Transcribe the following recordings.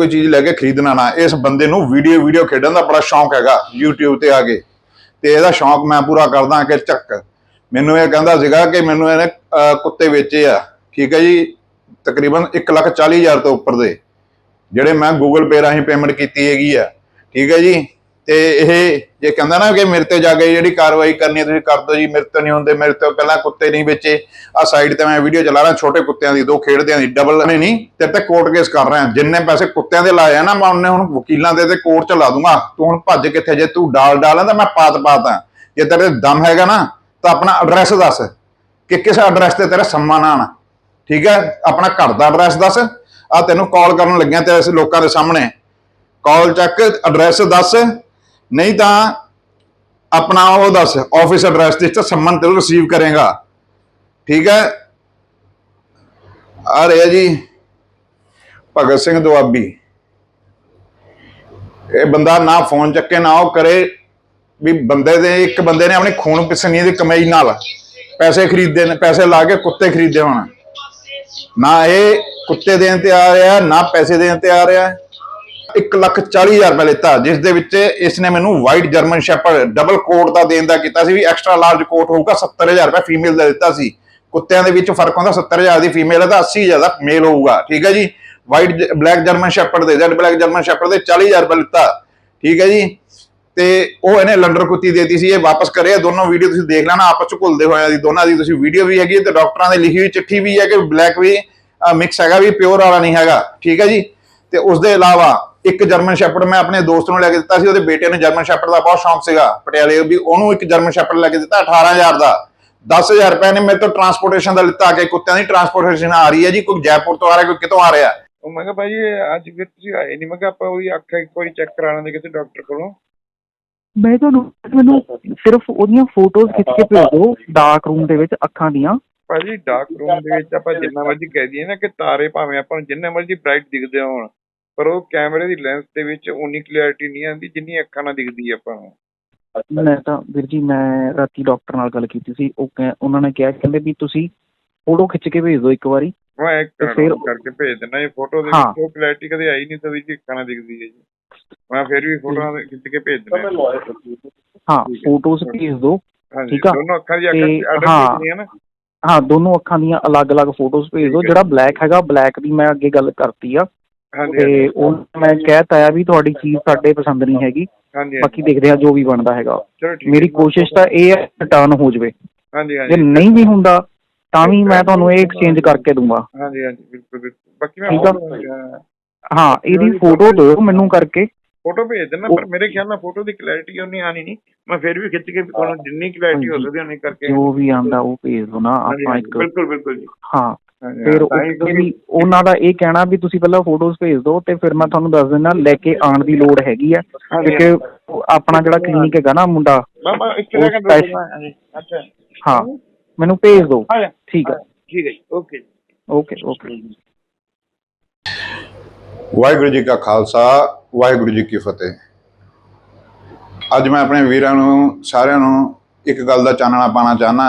ਕੋਈ ਚੀਜ਼ ਲੈ ਕੇ ਖਰੀਦਣਾ ਨਾ, ਇਸ ਬੰਦੇ ਨੂੰ ਵੀਡੀਓ ਵੀਡੀਓ ਖੇਡਣ ਦਾ ਬੜਾ ਸ਼ੌਂਕ ਹੈਗਾ, YouTube ਤੇ ਆ ਕੇ। ਤੇ ਇਹਦਾ ਸ਼ੌਂਕ ਮੈਂ ਪੂਰਾ ਕਰਦਾ ਕਿ ਚੱਕ। ਮੈਨੂੰ ਇਹ ਕਹਿੰਦਾ ਸੀਗਾ ਕਿ ਮੈਨੂੰ ਇਹਨੇ ਕੁੱਤੇ ਵੇਚੇ ਆ। ਠੀਕ ਹੈ ਜੀ? ਤਕਰੀਬਨ 140000 ਤੋਂ ਉੱਪਰ ਦੇ। ਜਿਹੜੇ ਮੈਂ Google Pay ਰਾਹੀਂ ਪੇਮੈਂਟ ਕੀਤੀ ਹੈਗੀ ਆ। ਠੀਕ ਹੈ ਜੀ? ਤੇ ਇਹ ਜੇ ਕਹਿੰਦਾ ਨਾ ਕਿ ਮੇਰੇ ਤੇ ਜਾ ਕੇ ਜਿਹੜੀ ਕਾਰਵਾਈ ਕਰਨੀ ਹੈ, ਤੁਸੀਂ ਕਰ ਦਿਓ ਜੀ, ਮੇਰੇ ਤੋਂ ਨਹੀਂ ਹੁੰਦੇ, ਮੇਰੇ ਤੋਂ ਪਹਿਲਾਂ ਕੁੱਤੇ ਨਹੀਂ ਵੇਚੇ। ਆ ਸਾਈਡ ਤੇ ਮੈਂ ਵੀਡੀਓ ਚਲਾ ਰਿਹਾ, ਛੋਟੇ ਕੁੱਤਿਆਂ ਦੀ, ਦੋ ਖੇਡਦਿਆਂ ਦੀ ਡਬਲ ਨੇ ਨਹੀਂ, ਤੇਰੇ ਤੇ ਕੋਰਟ ਕੇਸ ਕਰ ਰਿਹਾ। ਜਿੰਨੇ ਪੈਸੇ ਕੁੱਤਿਆਂ ਦੇ ਲਾਏ ਆ ਨਾ, ਮੈਂ ਉਹਨੇ ਹੁਣ ਵਕੀਲਾਂ ਦੇ ਤੇ ਕੋਰਟ ਚ ਲਾ ਦੂੰਗਾ। ਤੂੰ ਹੁਣ ਭੱਜ ਕਿੱਥੇ ਜੇ, ਤੂੰ ਡਾਲ ਡਾਲਾਂ ਤਾਂ ਮੈਂ ਪਾਤ ਪਾਤਾ ਜੇ ਤੇਰੇ ਦਮ ਹੈਗਾ ਨਾ, ਤਾਂ ਆਪਣਾ ਐਡਰੈਸ ਦੱਸ। ਕਿ ਕਿਸ ਐਡਰੈਸ ਤੇ ਤੇਰਾ ਸਨਮਾਨ ਆਣਾ ਠੀਕ ਹੈ ਆਪਣਾ ਘਰ ਦਾ ਐਡਰੈਸ ਦੱਸ। ਆ ਤੈਨੂੰ ਕਾਲ ਕਰਨ ਲੱਗਿਆ ਤੇ ਲੋਕਾਂ ਦੇ ਸਾਹਮਣੇ। ਕਾਲ ਚੱਕ ਐਡਰੈਸ ਦੱਸ। ਨਹੀਂ ਤਾਂ ਆਪਣਾ ਉਹ ਦੱਸ ਆਫਿਸ ਐਡਰੈਸ ਤੇ ਸੰਮਨ ਤੈਨੂੰ ਰਿਸੀਵ ਕਰੇਗਾ। ਠੀਕ ਹੈ? ਆ ਰਿਹਾ ਜੀ, ਭਗਤ ਸਿੰਘ ਦੁਆਬੀ। ਇਹ ਬੰਦਾ ਨਾ ਫੋਨ ਚੱਕੇ, ਨਾ ਉਹ ਕਰੇ ਵੀ ਬੰਦੇ ਦੇ, ਇੱਕ ਬੰਦੇ ਨੇ ਆਪਣੀ ਖੂਨ ਪਸੀਨੇ ਦੀ ਕਮਾਈ ਨਾਲ ਪੈਸੇ ਖਰੀਦੇ ਨੇ, ਪੈਸੇ ਲਾ ਕੇ ਕੁੱਤੇ ਖਰੀਦੇ ਹੋਣ। ਨਾ ਇਹ ਕੁੱਤੇ ਦੇਣ ਤੇ ਆ ਰਿਹਾ, ਨਾ ਪੈਸੇ ਦੇਣ ਤੇ ਆ ਰਿਹਾ। ਇੱਕ ਲੱਖ ਚਾਲੀ ਹਜ਼ਾਰ ਰੁਪਏ ਲਿੱਤਾ ਜਿਸ ਦੇ ਵਿੱਚ ਇਸ ਨੇ ਮੈਨੂੰ white German shepherd double coat ਦਾ ਦੇਣ ਦਾ ਕੀਤਾ ਸੀ, ਵੀ ਐਕਸਟਰਾ ਲਾਰਜ ਕੋਟ ਹੋਊਗਾ 70000 ਰੁਪਏ ਫੀਮੇਲ ਦਾ ਦਿੱਤਾ ਸੀ। ਕੁੱਤਿਆਂ ਦੇ ਵਿੱਚ ਫ਼ਰਕ ਹੁੰਦਾ 70000 ਦੀ ਫੀਮੇਲ ਹੈ ਤਾਂ 80000 ਦਾ ਮੇਲ ਹੋਊਗਾ, ਠੀਕ ਹੈ ਜੀ? ਵਾਈਟ ਬਲੈਕ ਜਰਮਨ ਸ਼ੈਪਰਡ ਦੇ ਜੈਡ ਬਲੈਕ ਜਰਮਨ ਸ਼ੈਪਰਡ ਦੇ 40000 ਰੁਪਏ ਲਿੱਤਾ ਠੀਕ ਹੈ ਜੀ? ਤੇ ਉਹ ਇਹਨੇ ਲੰਡਰ ਕੁੱਤੀ ਦੇਤੀ ਸੀ, ਇਹ ਵਾਪਸ ਕਰੇ ਦੋਨੋਂ ਵੀਡੀਓ ਤੁਸੀਂ ਦੇਖ ਲੈਣਾ, ਆਪਸ ਚ ਘੁਲਦੇ ਹੋਇਆ ਦੀ ਦੋਨਾਂ ਦੀ ਤੁਸੀਂ ਵੀਡੀਓ ਵੀ ਹੈਗੀ ਹੈ ਤੇ ਡਾਕਟਰਾਂ ਦੀ ਲਿਖੀ ਹੋਈ ਚਿੱਠੀ ਵੀ ਹੈ ਕਿ ਬਲੈਕ ਵੀ ਮਿਕਸ ਹੈਗਾ ਵੀ ਪਿਓਰ ਵਾਲਾ ਨਹੀਂ ਹੈਗਾ, ਠੀਕ ਹੈ ਜੀ? ਤੇ ਉਸ ਦੇ ਇਲਾਵਾ ਇੱਕ ਜਰਮਨ ਸ਼ੈਪਰਡ ਮੈਂ ਆਪਣੇ ਦੋਸਤ ਨੂੰ ਲੈ ਕੇ ਦਿੱਤਾ ਸੀ ਉਹਦੇ ਬੇਟੇ ਨੂੰ ਜਰਮਨ ਸ਼ੈਪਰਡ ਦਾ ਬਹੁਤ ਸ਼ੌਂਕ ਸੀਗਾ। ਪਟਿਆਲੇ ਵੀ ਉਹਨੂੰ ਇੱਕ ਜਰਮਨ ਸ਼ੈਪਰਡ ਲੈ ਕੇ ਦਿੱਤਾ 18000 ਦਾ। 10000 ਰੁਪਏ ਨੇ ਮੇਰੇ ਤੋਂ ਟਰਾਂਸਪੋਰਟੇਸ਼ਨ ਦਾ ਲਿੱਤਾ ਕਿ ਕੁੱਤਿਆਂ ਦੀ ਟਰਾਂਸਪੋਰਟੇਸ਼ਨ ਆ ਰਹੀ ਹੈ ਜੀ ਕੋਈ ਜੈਪੁਰ ਤੋਂ ਆ ਰਿਹਾ ਕੋਈ ਕਿਤੋਂ ਆ ਰਿਹਾ। ਉਹ ਮੈਂ ਕਿਹਾ ਭਾਈ ਅੱਜ ਫਿਰ ਤੁਸੀਂ ਆਏ ਨਹੀਂ ਮੈਂ ਕਿਹਾ ਆਪਾਂ ਉਹਦੀ ਅੱਖ ਇੱਕ ਵਾਰੀ ਚੈੱਕ ਕਰਾ ਲੈਂਦੇ ਕਿਸੇ ਡਾਕਟਰ ਕੋਲੋਂ। ਮੈਂ ਤੁਹਾਨੂੰ ਮੈਨੂੰ ਸਿਰਫ ਉਹਦੀਆਂ ਫੋਟੋਜ਼ ਖਿੱਚ ਕੇ ਭੇਜ ਦਿਓ ਡਾਰਕ ਰੂਮ ਦੇ ਵਿੱਚ ਅੱਖਾਂ ਦੀਆਂ। ਭਾਜੀ ਡਾਰਕ ਰੂਮ ਦੇ ਵਿੱਚ ਆਪਾਂ ਜਿੰਨਾ ਮਰਜ਼ੀ ਕਹਿ ਦਈਏ ਨਾ ਕਿ ਤਾਰੇ ਭਾਵੇਂ ਆਪਾਂ ਨੂੰ ਜਿੰਨੇ ਮਰਜ਼ੀ ਬ੍ਰਾਈਟ ਦਿਖਦੇ ਹੋਣ। ਪਰ ਉਹ ਕੈਮਰੇ ਦੀ ਲੈਂਸ ਦੇ ਵਿੱਚ ਉਨੀ ਕਲੈਰਿਟੀ ਨਹੀਂ ਆਉਂਦੀ ਜਿੰਨੀ ਅੱਖਾਂ ਨਾਲ ਦਿਖਦੀ ਹੈ ਆਪਾਂ ਨੂੰ। ਮੈਂ ਤਾਂ ਵੀਰ ਜੀ ਮੈਂ ਰਾਤੀ ਡਾਕਟਰ ਨਾਲ ਗੱਲ ਕੀਤੀ ਸੀ। ਉਹ ਕਹਿ- ਉਹਨਾਂ ਨੇ ਕਿਹਾ ਕਹਿੰਦੇ ਵੀ ਤੁਸੀਂ ਫੋਟੋ ਖਿੱਚ ਕੇ ਭੇਜ ਦਿਓ ਇੱਕ ਵਾਰੀ। ਮੈਂ ਇੱਕ ਤੇ ਫਿਰ- ਕਰਕੇ ਭੇਜ ਦਿੰਦਾ ਇਹ ਫੋਟੋ ਦੇ ਹਾਂ। ਵਿੱਚ। ਉਹ ਕਲੈਰਿਟੀ ਕਦੇ ਆਈ ਨਹੀਂ ਤਾਂ ਵੀ ਅੱਖਾਂ ਨਾਲ ਦਿਖਦੀ ਹੈ ਜੀ। ਮੈਂ ਫਿਰ ਵੀ ਫੋਟੋਆਂ ਖਿੱਚ ਕੇ ਭੇਜ ਦਿੰਦਾ। ਹਾਂ ਫੋਟੋਜ਼ ਭੇਜ ਦਿਓ। ਹਾਂਜੀ ਠੀਕ ਆ। ਦੋਨੋਂ ਅੱਖਾਂ ਦੀ ਅੱਖਾਂ ਤੇ ਅੱਡ ਹਾਂ। ਦਿਖਦੀਆਂ ਨਾ। ਹਾਂ ਦੋਨੋਂ ਅੱਖਾਂ ਦੀਆਂ ਅਲੱਗ-ਅਲੱਗ ਫੋਟੋਜ਼ ਭੇਜ ਦਿਓ। ਠੀਕ ਹੈ। ਜਿਹੜਾ ਬਲੈਕ ਹੈਗਾ ਬਲੈਕ ਦੀ ਮੈਂ ਅੱਗੇ ਗੱਲ ਕਰਤੀ ਆ। ਤੇ ਉਹ ਮੈਂ ਕਹਿਤਾ ਆ ਵੀ ਤੁਹਾਡੀ ਚੀਜ਼ ਸਾਡੇ ਪਸੰਦ ਨਹੀਂ ਹੈਗੀ। ਹਾਂਜੀ ਬਾਕੀ ਦੇਖਦੇ ਆ ਜੋ ਵੀ ਬਣਦਾ ਹੈਗਾ। ਚਲੋ ਠੀਕ ਮੇਰੀ ਕੋਸ਼ਿਸ਼ ਤਾਂ ਇਹ ਹੈ ਰਿਟਰਨ ਹੋ ਜਾਵੇ। ਹਾਂਜੀ ਜੇ ਹਾਂਜੀ ਨਹੀਂ ਵੀ ਹੁੰਦਾ ਤਾਂ ਵੀ ਮੈਂ ਤੁਹਾਨੂੰ ਇਹ ਐਕਸਚੇਂਜ ਕਰਕੇ ਦੂੰਗਾ ਹਾਂਜੀ ਹਾਂਜੀ। ਬਿਲਕੁਲ ਬਿਲਕੁਲ। ਬਾਕੀ ਮੈਂ ਠੀਕ ਆ। ਫੋਟੋ- ਹਾਂ ਇਹਦੀ ਫੋਟੋ ਦਿਓ ਮੈਨੂੰ ਕਰਕੇ। ਫੋਟੋ ਭੇਜ ਦੇਣਾ ਪਰ ਮੇਰੇ ਖਿਆਲ ਨਾਲ ਫੋਟੋ ਦੀ ਕਲੈਰਿਟੀ ਉਨੀ ਆਣੀ ਨਹੀਂ। ਮੈਂ ਫਿਰ ਵੀ ਖਿੱਚ ਕੇ ਤੁਹਾਨੂੰ ਜਿੰਨੀ ਕਲੈਰਿਟੀ ਹੋ। ਸਕਦੀ ਉਨੀ ਕਰਕੇ ਜੋ ਵੀ ਆਂਦਾ ਉਹ ਭੇਜ ਦੋ ਨਾ। ਹਾਂਜੀ, ਆਪਾਂ ਹਾਂਜੀ, ਇੱਕ ਬਿਲਕੁਲ ਬਿਲਕੁਲ ਜੀ। ਹਾਂ। ਫਿਰ ਉੱਥੇ ਵੀ ਉਹਨਾਂ ਦਾ ਇਹ ਕਹਿਣਾ ਵੀ ਤੁਸੀਂ ਪਹਿਲਾਂ ਫੋਟੋਜ਼ ਭੇਜ ਦਿਓ ਤੇ ਫਿਰ ਮੈਂ ਤੁਹਾਨੂੰ ਦੱਸ ਦਿੰਦਾ ਲੈ ਕੇ ਆਉਣ ਦੀ ਲੋੜ ਹੈਗੀ ਆ। ਕਿਉਂਕਿ ਆਪਣਾ ਜਿਹੜਾ ਕਲੀਨਿਕ ਹੈਗਾ ਨਾ ਮੁੰਡਾ ਅੱਛਾ। ਹਾਂ ਮੈਨੂੰ ਭੇਜ ਦਿਓ। ਠੀਕ ਹੈ ਜੀ okay okay okay. Waheguru ji ਕਾ ਖਾਲਸਾ ਵਾਹਿਗੁਰੂ ਜੀ ਕੀ ਫਤਿਹ। ਅੱਜ ਮੈਂ ਆਪਣੇ ਵੀਰਾਂ ਨੂੰ ਸਾਰਿਆਂ ਨੂੰ ਇੱਕ ਗੱਲ ਦਾ ਚਾਨਣਾ ਪਾਣਾ ਚਾਹਨਾ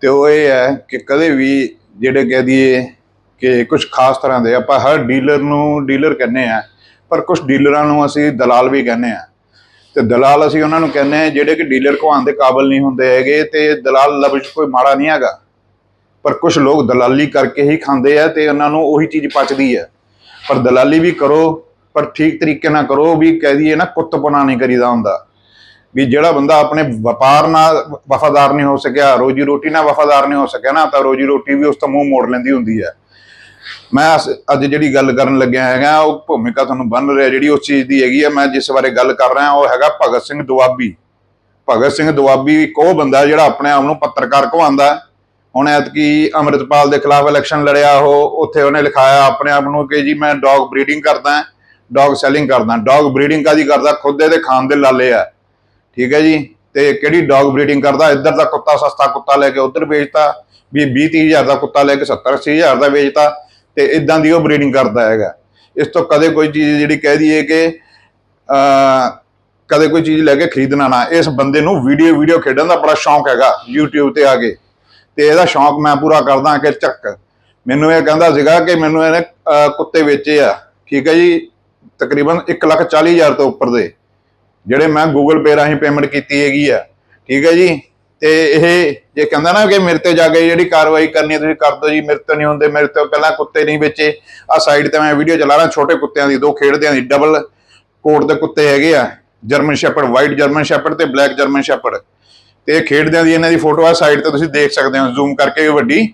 ਤੇ ਉਹ ਇਹ ਹੈ ਕਿ ਕਦੇ ਵੀ ਜਿਹੜੇ ਕਹਿ ਦਈਏ ਕਿ ਕੁਝ ਖਾਸ ਤਰ੍ਹਾਂ ਦੇ, ਆਪਾਂ ਹਰ ਡੀਲਰ ਨੂੰ ਡੀਲਰ ਕਹਿੰਦੇ ਆ ਪਰ ਕੁਝ ਡੀਲਰਾਂ ਨੂੰ ਅਸੀਂ ਦਲਾਲ ਵੀ ਕਹਿੰਦੇ ਆ ਤੇ ਦਲਾਲ ਅਸੀਂ ਉਹਨਾਂ ਨੂੰ ਕਹਿੰਦੇ ਆ ਜਿਹੜੇ ਕਿ ਡੀਲਰ ਕਹਾਉਣ ਦੇ ਕਾਬਲ ਨਹੀਂ ਹੁੰਦੇ ਹੈਗੇ ਤੇ ਦਲਾਲ ਲਫ਼ਜ਼ ਕੋਈ ਮਾੜਾ ਨਹੀਂ ਹੈਗਾ। ਪਰ ਕੁਝ ਲੋਕ ਦਲਾਲੀ ਕਰਕੇ ਹੀ ਖਾਂਦੇ ਆ ਤੇ ਉਹਨਾਂ ਨੂੰ ਉਹੀ ਚੀਜ਼ ਪਚਦੀ ਹੈ ਪਰ ਦਲਾਲੀ ਵੀ ਕਰੋ, ਪਰ ਠੀਕ ਤਰੀਕੇ ਨਾਲ ਕਰੋ ਵੀ ਕਹਿ ਦਈਏ ਨਾ ਕੁੱਤਪੁਣਾ ਨਹੀਂ ਕਰੀਦਾ ਹੁੰਦਾ। ਵੀ ਜਿਹੜਾ ਬੰਦਾ ਆਪਣੇ ਵਪਾਰ ਨਾਲ ਵਫਾਦਾਰ ਨਹੀਂ ਹੋ ਸਕਿਆ, ਰੋਜੀ ਰੋਟੀ ਨਾਲ ਵਫਾਦਾਰ ਨਹੀਂ ਹੋ ਸਕਿਆ ਨਾ, ਤਾਂ ਰੋਜੀ ਰੋਟੀ ਵੀ ਉਸ ਤੋਂ ਮੂੰਹ ਮੋੜ ਲੈਂਦੀ ਹੁੰਦੀ ਹੈ। ਮੈਂ ਅਸ- ਅੱਜ ਜਿਹੜੀ ਗੱਲ ਕਰਨ ਲੱਗਿਆ ਹੈਗਾ, ਉਹ ਭੂਮਿਕਾ ਤੁਹਾਨੂੰ ਬਣ ਰਿਹਾ, ਜਿਹੜੀ ਉਸ ਚੀਜ਼ ਦੀ ਹੈਗੀ ਹੈ ਮੈਂ ਜਿਸ ਬਾਰੇ ਗੱਲ ਕਰ ਰਿਹਾ, ਉਹ ਹੈਗਾ ਭਗਤ ਸਿੰਘ ਦੁਆਬੀ। ਭਗਤ ਸਿੰਘ ਦੁਆਬੀ ਇੱਕ ਉਹ ਬੰਦਾ ਜਿਹੜਾ ਆਪਣੇ ਆਪ ਨੂੰ ਪੱਤਰਕਾਰ ਕਹਾਉਂਦਾ ਹੁਣ ਐਤਕੀ ਅੰਮ੍ਰਿਤਪਾਲ ਦੇ ਖਿਲਾਫ ਇਲੈਕਸ਼ਨ ਲੜਿਆ, ਉਹ ਉੱਥੇ ਉਹਨੇ ਲਿਖਾਇਆ ਆਪਣੇ ਆਪ ਨੂੰ ਕਿ ਜੀ ਮੈਂ ਡੌਗ ਬਰੀਡਿੰਗ ਕਰਦਾ ਡੌਗ ਸੈਲਿੰਗ ਕਰਦਾ। ਡੌਗ ਬਰੀਡਿੰਗ ਕਾਦੀ ਕਰਦਾ? ਖੁਦ ਦੇ ਖਾਣ ਦੇ ਲਾਲੇ ਆ। ਠੀਕ ਹੈ ਜੀ? ਤੇ ਕਿਹੜੀ ਡੌਗ ਬਰੀਡਿੰਗ ਕਰਦਾ? ਇੱਧਰ ਦਾ ਕੁੱਤਾ ਸਸਤਾ ਕੁੱਤਾ ਲੈ ਕੇ ਉੱਧਰ ਵੇਚਤਾ। ਵੀ 20 30 ਹਜ਼ਾਰ ਦਾ ਕੁੱਤਾ ਲੈ ਕੇ 70 80 ਹਜ਼ਾਰ ਦਾ ਵੇਚਤਾ। ਤੇ ਇਦਾਂ ਦੀ ਉਹ ਬਰੀਡਿੰਗ ਕਰਦਾ ਹੈਗਾ। ਇਸ ਤੋਂ ਕਦੇ ਕੋਈ ਚੀਜ਼ ਜਿਹੜੀ ਕਹਿ ਦਈਏ ਕਿ ਅ ਕਦੇ ਕੋਈ ਚੀਜ਼ ਲੈ ਕੇ ਖਰੀਦਣਾ ਨਾ। ਇਸ ਬੰਦੇ ਨੂੰ ਵੀਡੀਓ ਵੀਡੀਓ ਖੇਡਣ ਦਾ ਬੜਾ ਸ਼ੌਂਕ ਹੈਗਾ YouTube ਤੇ ਆ ਕੇ। ਤੇ ਇਹਦਾ ਸ਼ੌਂਕ ਮੈਂ ਪੂਰਾ ਕਰਦਾ ਕਿ ਚੱਕ। ਮੈਨੂੰ ਇਹ ਕਹਿੰਦਾ ਸੀਗਾ ਕਿ ਮੈਨੂੰ ਇਹਨੇ ਕੁੱਤੇ ਵੇਚੇ ਆ। ਠੀਕ ਹੈ ਜੀ? ਤਕਰੀਬਨ 140000 ਤੋਂ ਉੱਪਰ ਦੇ। ਜਿਹੜੇ ਮੈਂ ਗੂਗਲ ਪੇ ਰਾਹੀਂ ਪੇਮੈਂਟ ਕੀਤੀ ਹੈਗੀ ਆ, ਠੀਕ ਹੈ ਜੀ? ਤੇ ਇਹ ਜੇ ਕਹਿੰਦਾ ਨਾ ਕਿ ਮੇਰੇ ਤੇ ਜਾ ਕੇ ਜਿਹੜੀ ਕਾਰਵਾਈ ਕਰਨੀ ਹੈ, ਤੁਸੀਂ ਕਰ ਦਿਓ ਜੀ, ਮੇਰੇ ਤੋਂ ਨਹੀਂ ਹੁੰਦੇ, ਮੇਰੇ ਤੋਂ ਪਹਿਲਾਂ ਕੁੱਤੇ ਨਹੀਂ ਵੇਚੇ। ਆ ਸਾਈਡ ਤੇ ਮੈਂ ਵੀਡੀਓ ਚਲਾ ਰਿਹਾ, ਛੋਟੇ ਕੁੱਤਿਆਂ ਦੀ, ਦੋ ਖੇਡਦਿਆਂ ਦੀ ਡਬਲ ਕੋਟ ਦੇ ਕੁੱਤੇ ਹੈਗੇ ਆ German shepherd white German shepherd ਤੇ ਬਲੈਕ ਜਰਮਨ ਸ਼ੈਪਰਡ ਤੇ ਇਹ ਖੇਡਦਿਆਂ ਦੀ ਇਹਨਾਂ ਦੀ ਫੋਟੋ ਆ ਸਾਈਡ ਤੇ, ਤੁਸੀਂ ਦੇਖ ਸਕਦੇ ਹੋ ਜ਼ੂਮ ਕਰਕੇ ਵੀ ਵੱਡੀ।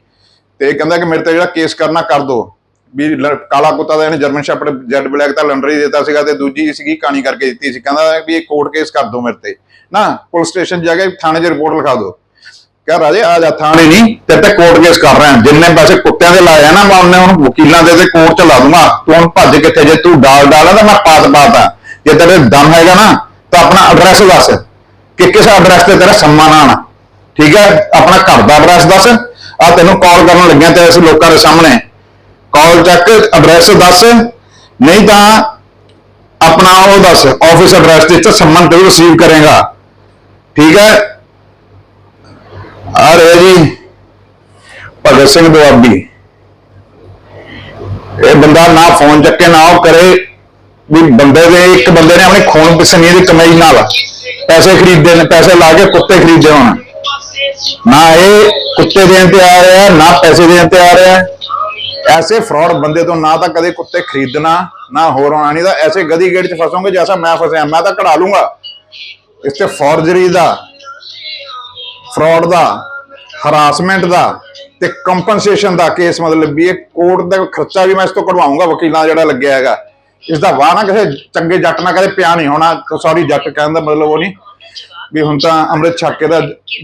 ਤੇ ਕਹਿੰਦਾ ਕਿ ਮੇਰੇ ਤੇ ਜਿਹੜਾ ਕੇਸ ਕਰਨਾ, ਕਰ ਦੋ ਵੀ ਲ- ਕਾਲਾ ਕੁੱਤਾ ਦਾ ਇਹਨੇ ਜਰਮਨ ਸ਼ੈਪਰਡ ਜੈਡ ਬਲੈਕ ਤਾਂ ਲੰਡਰ ਦਿੱਤਾ ਸੀਗਾ ਤੇ ਦੂਜੀ ਸੀਗੀ ਕਹਾਣੀ ਕਰਕੇ ਦਿੱਤੀ ਸੀ। ਕਹਿੰਦਾ ਵੀ ਇਹ ਕੋਰਟ ਕੇਸ ਕਰ ਦੋ ਮੇਰੇ ਤੇ। ਨਾ, ਪੁਲਿਸ ਸਟੇਸ਼ਨ ਜਾ ਕੇ ਥਾਣੇ 'ਚ ਰਿਪੋਰਟ ਲਿਖਾ ਦੋ। ਕਹ, ਰਾਜੇ, ਆ ਜਾ ਥਾਣੇ ਨਹੀਂ ਤੇ ਤੇ ਕੋਰਟ ਕੇਸ ਕਰ ਰਿਹਾ। ਜਿੰਨੇ ਪੈਸੇ ਕੁੱਤਿਆਂ ਦੇ ਲਾਇਆ ਨਾ, ਮੈਂ ਉਹਨੇ ਹੁਣ ਵਕੀਲਾਂ ਦੇ ਤੇ ਕੋਰਟ ਚ ਲਾ ਦੂੰਗਾ। ਤੂੰ ਹੁਣ ਭੱਜ ਕਿੱਥੇ ਜੇ, ਤੂੰ ਡਾਲ ਡਾਲਾ ਤਾਂ ਮੈਂ ਪਾਤ ਪਾਤਾ। ਜੇ ਤੇਰੇ ਦਮ ਹੈਗਾ ਨਾ, ਤਾਂ ਆਪਣਾ ਐਡਰੈਸ ਦੱਸ। ਕਿ ਕਿਸ ਐਡਰੈਸ ਤੇ ਤੇਰਾ ਸਨਮਾਨ ਆਣਾ ਠੀਕ ਹੈ? ਆਪਣਾ ਘਰ ਦਾ ਐਡਰੈਸ ਦੱਸ। ਆ ਤੈਨੂੰ ਕਾਲ ਕਰਨ ਲੱਗਿਆ ਤੇ ਅਸੀਂ ਲੋਕਾਂ ਦੇ ਸਾਹਮਣੇ। ਕਾਲ ਚੱਕ ਐਡਰੈਸ ਦੱਸ। ਨਹੀਂ ਤਾਂ ਆਪਣਾ ਉਹ ਦੱਸ ਆਫਿਸ ਐਡਰੈਸ ਤੇ ਸੰਮਨ ਤੇ ਰਿਸੀਵ ਕਰੇਗਾ। ਠੀਕ ਹੈ? ਆ ਰਿਹਾ ਜੀ, ਭਗਤ ਸਿੰਘ ਦੁਆਬੀ। ਇਹ ਬੰਦਾ ਨਾ ਫੋਨ ਚੱਕੇ, ਨਾ ਉਹ ਕਰੇ। ਵੀ ਬੰਦੇ ਦੇ, ਇੱਕ ਬੰਦੇ ਨੇ ਆਪਣੇ ਖੂਨ ਪਸੀਨੇ ਦੀ ਕਮਾਈ ਨਾਲ ਪੈਸੇ ਖਰੀਦੇ ਨੇ, ਪੈਸੇ ਲਾ ਕੇ ਕੁੱਤੇ ਖਰੀਦੇ ਹੋਣ। ਨਾ ਇਹ ਕੁੱਤੇ ਦੇਣ ਤੇ ਆ ਰਿਹਾ ਨਾ ਪੈਸੇ ਦੇਣ ਤੇ ਆ ਰਿਹਾ ਐਸੇ ਫਰਾਡ ਬੰਦੇ ਤੋਂ ਨਾ ਤਾਂ ਕਦੇ ਕੁੱਤੇ ਖਰੀਦਣਾ, ਨਾ ਹੋਰ ਹੋਣਾ ਨਹੀਂ ਤਾਂ ਐਸੇ ਗਦੀ ਗੇੜ ਚ ਫਸੋਗੇ ਜੈਸਾ ਮੈਂ ਫਸਿਆ, ਮੈਂ ਤਾਂ ਕਢਾ ਲੂੰਗਾ। ਇਸ ਤੇ ਫੋਰਜਰੀ ਦਾ ਫਰਾਡ ਦਾ ਹਰਾਸਮੈਂਟ ਦਾ ਤੇ ਕੰਪਨਸੇਸ਼ਨ ਦਾ ਕੇਸ ਮਤਲਬ ਵੀ ਇਹ ਕੋਰਟ ਦਾ ਖਰਚਾ ਵੀ ਮੈਂ ਇਸ ਤੋਂ ਕਢਵਾਉਂਗਾ ਵਕੀਲਾਂ ਜਿਹੜਾ ਲੱਗਿਆ ਹੈਗਾ। ਇਸ ਦਾ ਵਾਹ ਨਾ ਕਿਸੇ ਚੰਗੇ ਜੱਟ ਨਾਲ ਕਦੇ ਪਿਆ ਨਹੀਂ ਹੋਣਾ ਸੌਰੀ ਜੱਟ ਕਹਿਣ ਦਾ ਮਤਲਬ ਉਹ ਨਹੀਂ। ਵੀ ਹੁਣ ਤਾਂ ਅੰਮ੍ਰਿਤ ਛਕ ਕੇ ਦਾ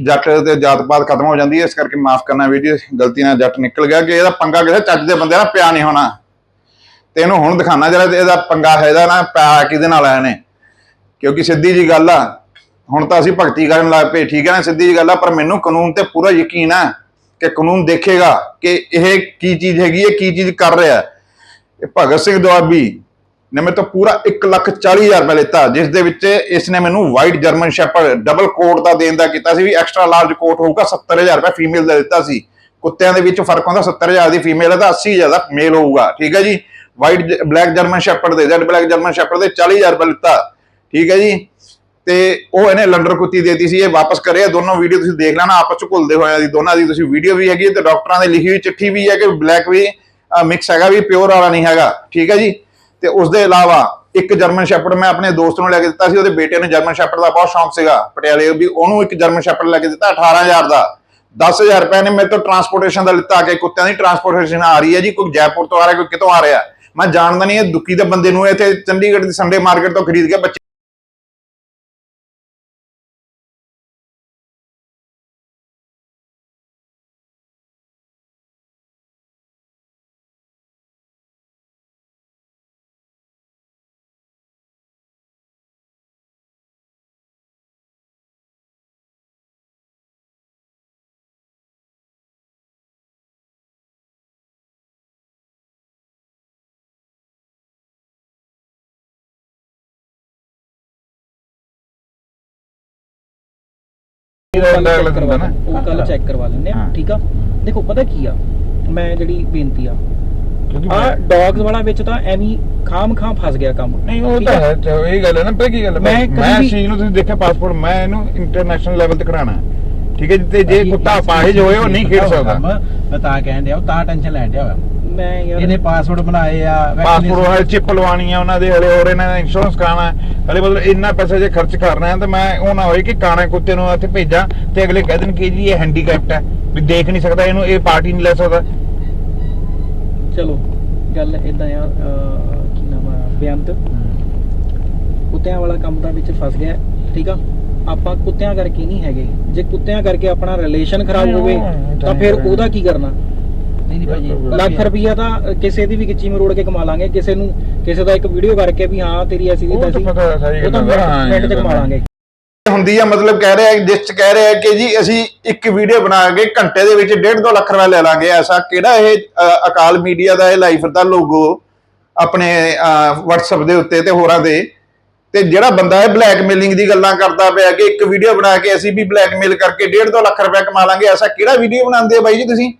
ਜੱਟ ਤੇ ਜਾਤ ਪਾਤ ਖਤਮ ਹੋ ਜਾਂਦੀ ਹੈ, ਇਸ ਕਰਕੇ ਮਾਫ ਕਰਨਾ ਵੀਡੀਓ ਗਲਤੀ ਨਾਲ ਜੱਟ ਨਿਕਲ ਗਿਆ ਕਿ ਇਹਦਾ ਪੰਗਾ ਕਿਸੇ ਚੱਜ ਦੇ ਬੰਦੇ ਨਾਲ ਪਿਆ ਨਹੀਂ ਹੋਣਾ ਤੇ ਇਹਨੂੰ ਹੁਣ ਦਿਖਾਣਾ ਜਿਹੜਾ ਇਹਦਾ ਪੰਗਾ ਹੈ, ਇਹਦਾ ਨਾ ਪਿਆ ਕਿਹਦੇ ਨਾਲ ਆਇਆ ਨੇ ਕਿਉਂਕਿ ਸਿੱਧੀ ਜੀ ਗੱਲ ਆ, ਹੁਣ ਤਾਂ ਅਸੀਂ ਭਗਤੀ ਕਰਨ ਲੱਗ ਪਏ, ਠੀਕ ਹੈ ਨਾ ਸਿੱਧੀ ਜੀ ਗੱਲ ਆ, ਪਰ ਮੈਨੂੰ ਕਾਨੂੰਨ ਤੇ ਪੂਰਾ ਯਕੀਨ ਆ ਕਿ ਕਾਨੂੰਨ ਦੇਖੇਗਾ ਕਿ ਇਹ ਕੀ ਚੀਜ਼ ਹੈਗੀ ਹੈ, ਕੀ ਚੀਜ਼ ਕਰ ਰਿਹਾ ਹੈ। ਇਹ ਭਗਤ ਸਿੰਘ ਦੁਆਬੀ ਨੇ ਮੇਰੇ ਤੋਂ ਪੂਰਾ 140000 ਰੁਪਏ ਲਿੱਤਾ, ਜਿਸ ਦੇ ਵਿੱਚ ਇਸ ਨੇ ਮੈਨੂੰ white German shepherd double coat ਦਾ ਦੇਣ ਦਾ ਕੀਤਾ ਸੀ ਵੀ ਐਕਸਟਰਾ ਲਾਰਜ ਕੋਟ ਹੋਊਗਾ 70000 ਰੁਪਏ ਫੀਮੇਲ ਦਾ ਦਿੱਤਾ ਸੀ। ਕੁੱਤਿਆਂ ਦੇ ਵਿੱਚ ਫ਼ਰਕ ਹੁੰਦਾ 70000 ਦੀ ਫੀਮੇਲ ਹੈ ਤਾਂ 80000 ਦਾ ਮੇਲ ਹੋਊਗਾ, ਠੀਕ ਹੈ ਜੀ? ਵਾਈਟ ਬਲੈਕ ਜਰਮਨ ਸ਼ੈਪਰਡ ਦੇ ਜੈਡ ਬਲੈਕ ਜਰਮਨ ਸ਼ੈਪਰਡ ਦੇ 40000 ਰੁਪਏ ਲਿੱਤਾ, ਠੀਕ ਹੈ ਜੀ? ਤੇ ਉਹ ਇਹਨੇ ਲੰਡਰ ਕੁੱਤੀ ਦੇਤੀ ਸੀ, ਇਹ ਵਾਪਸ ਕਰੇ ਦੋਨੋਂ ਵੀਡੀਓ ਤੁਸੀਂ ਦੇਖ ਲੈਣਾ, ਆਪਸ ਚ ਘੁਲਦੇ ਹੋਇਆ ਦੀ ਦੋਨਾਂ ਦੀ ਤੁਸੀਂ ਵੀਡੀਓ ਵੀ ਹੈਗੀ ਹੈ ਤੇ ਡਾਕਟਰਾਂ ਦੇ ਲਿਖੀ ਹੋਈ ਚਿੱਠੀ ਵੀ ਹੈ ਕਿ ਬਲੈਕ ਵੀ ਮਿਕਸ ਹੈਗਾ ਵੀ ਪਿਓਰ ਵਾਲਾ ਨਹੀਂ ਹੈਗਾ, ਠੀਕ ਹੈ ਜੀ? ਤੇ ਉਸ ਦੇ ਇਲਾਵਾ ਇੱਕ ਜਰਮਨ ਸ਼ੈਪਰਡ ਮੈਂ ਆਪਣੇ ਦੋਸਤ ਨੂੰ ਲੈ ਕੇ ਦਿੱਤਾ ਸੀ, ਉਹਦੇ ਬੇਟੇ ਨੂੰ ਜਰਮਨ ਸ਼ੈਪਰਡ ਦਾ ਬਹੁਤ ਸ਼ੌਂਕ ਸੀਗਾ ਪਟਿਆਲੇ ਵੀ ਉਹਨੂੰ ਇੱਕ ਜਰਮਨ ਸ਼ੈਪਰਡ ਲੈ ਕੇ ਦਿੱਤਾ 18000 ਦਾ। 10000 ਰੁਪਏ ਨੇ ਮੇਰੇ ਤੋਂ ਟਰਾਂਸਪੋਰਟੇਸ਼ਨ ਦਾ ਲਿੱਤਾ ਕਿ ਕੁੱਤਿਆਂ ਦੀ ਟਰਾਂਸਪੋਰਟੇਸ਼ਨ ਆ ਰਹੀ ਹੈ ਜੀ, ਕੋਈ ਜੈਪੁਰ ਤੋਂ ਆ ਰਿਹਾ, ਕੋਈ ਕਿਤੋਂ ਆ ਰਿਹਾ। ਮੈਂ ਜਾਣਦਾ ਨਹੀਂ ਇਹ ਦੁੱਕੀ ਦੇ ਬੰਦੇ ਨੂੰ ਇੱਥੇ ਚੰਡੀਗੜ੍ਹ ਦੀ ਸੰਡੇ ਮਾਰਕੀਟ ਤੋਂ ਖਰੀਦ ਕੇ ਬੱਚੇ ਉਹ ਕੱਲ ਚੈੱਕ ਕਰਵਾ ਲੈਂਦੇ ਆ ਠੀਕ ਆ? ਦੇਖੋ ਪਤਾ ਕੀ ਆ? ਮੈਂ ਜਿਹੜੀ ਬੇਨਤੀ ਆ ਆ ਡੌਗਸ ਵਾਲਾ ਵਿੱਚ ਤਾਂ ਐਵੇਂ ਖਾਮ ਖਾਮ ਫਸ ਗਿਆ ਕੰਮ। ਨਹੀਂ ਉਹ ਠੀਕ ਤਾਂ ਆ? ਹੈ ਚਲੋ ਇਹ ਗੱਲ ਹੈ ਨਾ ਪਤਾ ਕੀ ਗੱਲ ਹੈ? ਮੈਂ ਮੈਂ ਕਦੀ ਮੈਂ ਵੀ- ਚੀਜ਼ ਨੂੰ ਤੁਸੀਂ ਦੇਖਿਆ ਪਾਸਪੋਰਟ ਮੈਂ ਇਹਨੂੰ ਇੰਟਰਨੈਸ਼ਨਲ ਲੈਵਲ ਤੇ ਕਰਾਣਾ ਹੈ। ਠੀਕ ਹੈ ਜਿੱਤੇ ਜੇ ਕੁੱਤਾ ਅਪਾਹਿਜ ਹੋਏ ਉਹ ਨਹੀਂ ਖੇਡ ਸਕਦਾ। ਮੈਂ ਤਾਂ ਕਹਿਣ ਡਿਆ ਉਹ ਤਾਂ ਟੈਨਸ਼ਨ ਲੈਣ ਡਿਆ ਹੋਇਆ ਮੈਂ ਯਾਰ ਇਹਨੇ ਪਾਸਵਰਡ ਬਣਾਏ ਆ ਪਾਸਪੋਰਟ ਵਾਲੇ ਚਿਪ ਲਵਾਉਣੀ ਆ ਉਹਨਾਂ ਦੇ ਹਲੇ ਹੋਰ ਇਹਨਾਂ ਦਾ ਇੰਸ਼ੋਰੈਂਸ ਕਰਾਉਣਾ ਹੈ। ਹਲੇ ਮਤਲਬ ਇੰਨਾ ਪੈਸਾ ਜੇ ਖਰਚ ਕਰਨਾ ਹੈ ਤਾਂ ਮੈਂ ਉਹ ਨਾ ਹੋਏ ਕਿ ਕਾਣੇ ਕੁੱਤੇ ਨੂੰ ਇੱਥੇ ਭੇਜਾਂ ਤੇ ਅਗਲੇ ਕਹਿ ਦੇਣ ਕਿ ਜੀ ਇਹ ਹੈਂਡੀਕੈਪਟ ਹੈ। ਵੀ ਦੇਖ ਨਹੀਂ ਸਕਦਾ ਇਹਨੂੰ ਇਹ ਪਾਰਟੀ ਨਹੀਂ ਲੈ ਸਕਦਾ। ਚਲੋ ਗੱਲ ਇਦਾਂ ਆ ਅਹ, ਕੀ ਨਾਮ ਆ ਬੇਅੰਤ। ਕੁੱਤਿਆਂ ਵਾਲਾ ਕੰਮ ਦਾ ਵਿੱਚ ਫਸ ਗਿਆ ਠੀਕ ਆ? ਆਪਾਂ ਕੁੱਤਿਆਂ ਕਰਕੇ ਨਹੀਂ ਹੈਗੇ। ਜੇ ਕੁੱਤਿਆਂ ਕਰਕੇ ਆਪਣਾ ਰਿਲੇਸ਼ਨ ਖਰਾਬ ਹੋਵੇ ਤਾਂ ਫਿਰ ਉਹਦਾ ਕੀ ਕਰਨਾ? ਨਹੀਂ ਨਹੀਂ ਭਾਜੀ। ਲੱਖ ਰੁਪਈਆ ਤਾਂ ਕਿਸੇ ਦੀ ਵੀ ਗਿੱਚੀ ਮਰੋੜ ਕੇ ਕਮਾ ਲਾਂਗੇ ਕਿਸੇ ਨੂੰ ਕਿਸੇ ਦਾ ਇੱਕ ਵੀਡੀਓ ਕਰਕੇ ਵੀ ਹਾਂ ਤੇਰੀ ਐਸੀ ਦੀ ਉਹ ਤਾਂ ਤੈਸੀ ਪਤਾ ਸਾਰੀ ਉਹ ਤਾਂ ਗੱਲ ਹੈ, ਮਿੰਟ ਚ ਕਮਾ ਲਾਂਗੇ। ਹੁੰਦੀ ਆ ਮਤਲਬ ਕਹਿ ਰਿਹਾ ਜਿਸ ਚ ਕਹਿ ਰਿਹਾ ਕਿ ਜੀ ਅਸੀਂ ਇੱਕ ਵੀਡੀਓ ਬਣਾ ਕੇ ਘੰਟੇ ਦੇ ਵਿੱਚ 1.5 2 ਲੱਖ ਰੁਪਏ ਲੈ ਲਾਂਗੇ ਐਸਾ। ਕਿਹੜਾ ਇਹ ਅ, ਅਕਾਲ ਮੀਡੀਆ ਦਾ ਇਹ ਲਾਈਫ ਦਾ ਲੋਗੋ ਆਪਣੇ WhatsApp ਦੇ ਉੱਤੇ ਤੇ ਹੋਰਾਂ ਦੇ। ਤੇ ਜਿਹੜਾ ਬੰਦਾ ਇਹ ਬਲੈਕਮੇਲਿੰਗ ਦੀ ਗੱਲਾਂ ਕਰਦਾ ਪਿਆ ਕਿ ਇੱਕ ਵੀਡੀਓ ਬਣਾ ਕੇ ਅਸੀਂ ਵੀ ਬਲੈਕਮੇਲ ਕਰਕੇ 1.5 2 ਲੱਖ ਰੁਪਏ ਕਮਾ ਲਾਂਗੇ ਐਸਾ ਕਿਹੜਾ ਵੀਡੀਓ ਬਣਾਉਂਦੇ ਆ ਬਾਈ ਜੀ ਤੁਸੀਂ?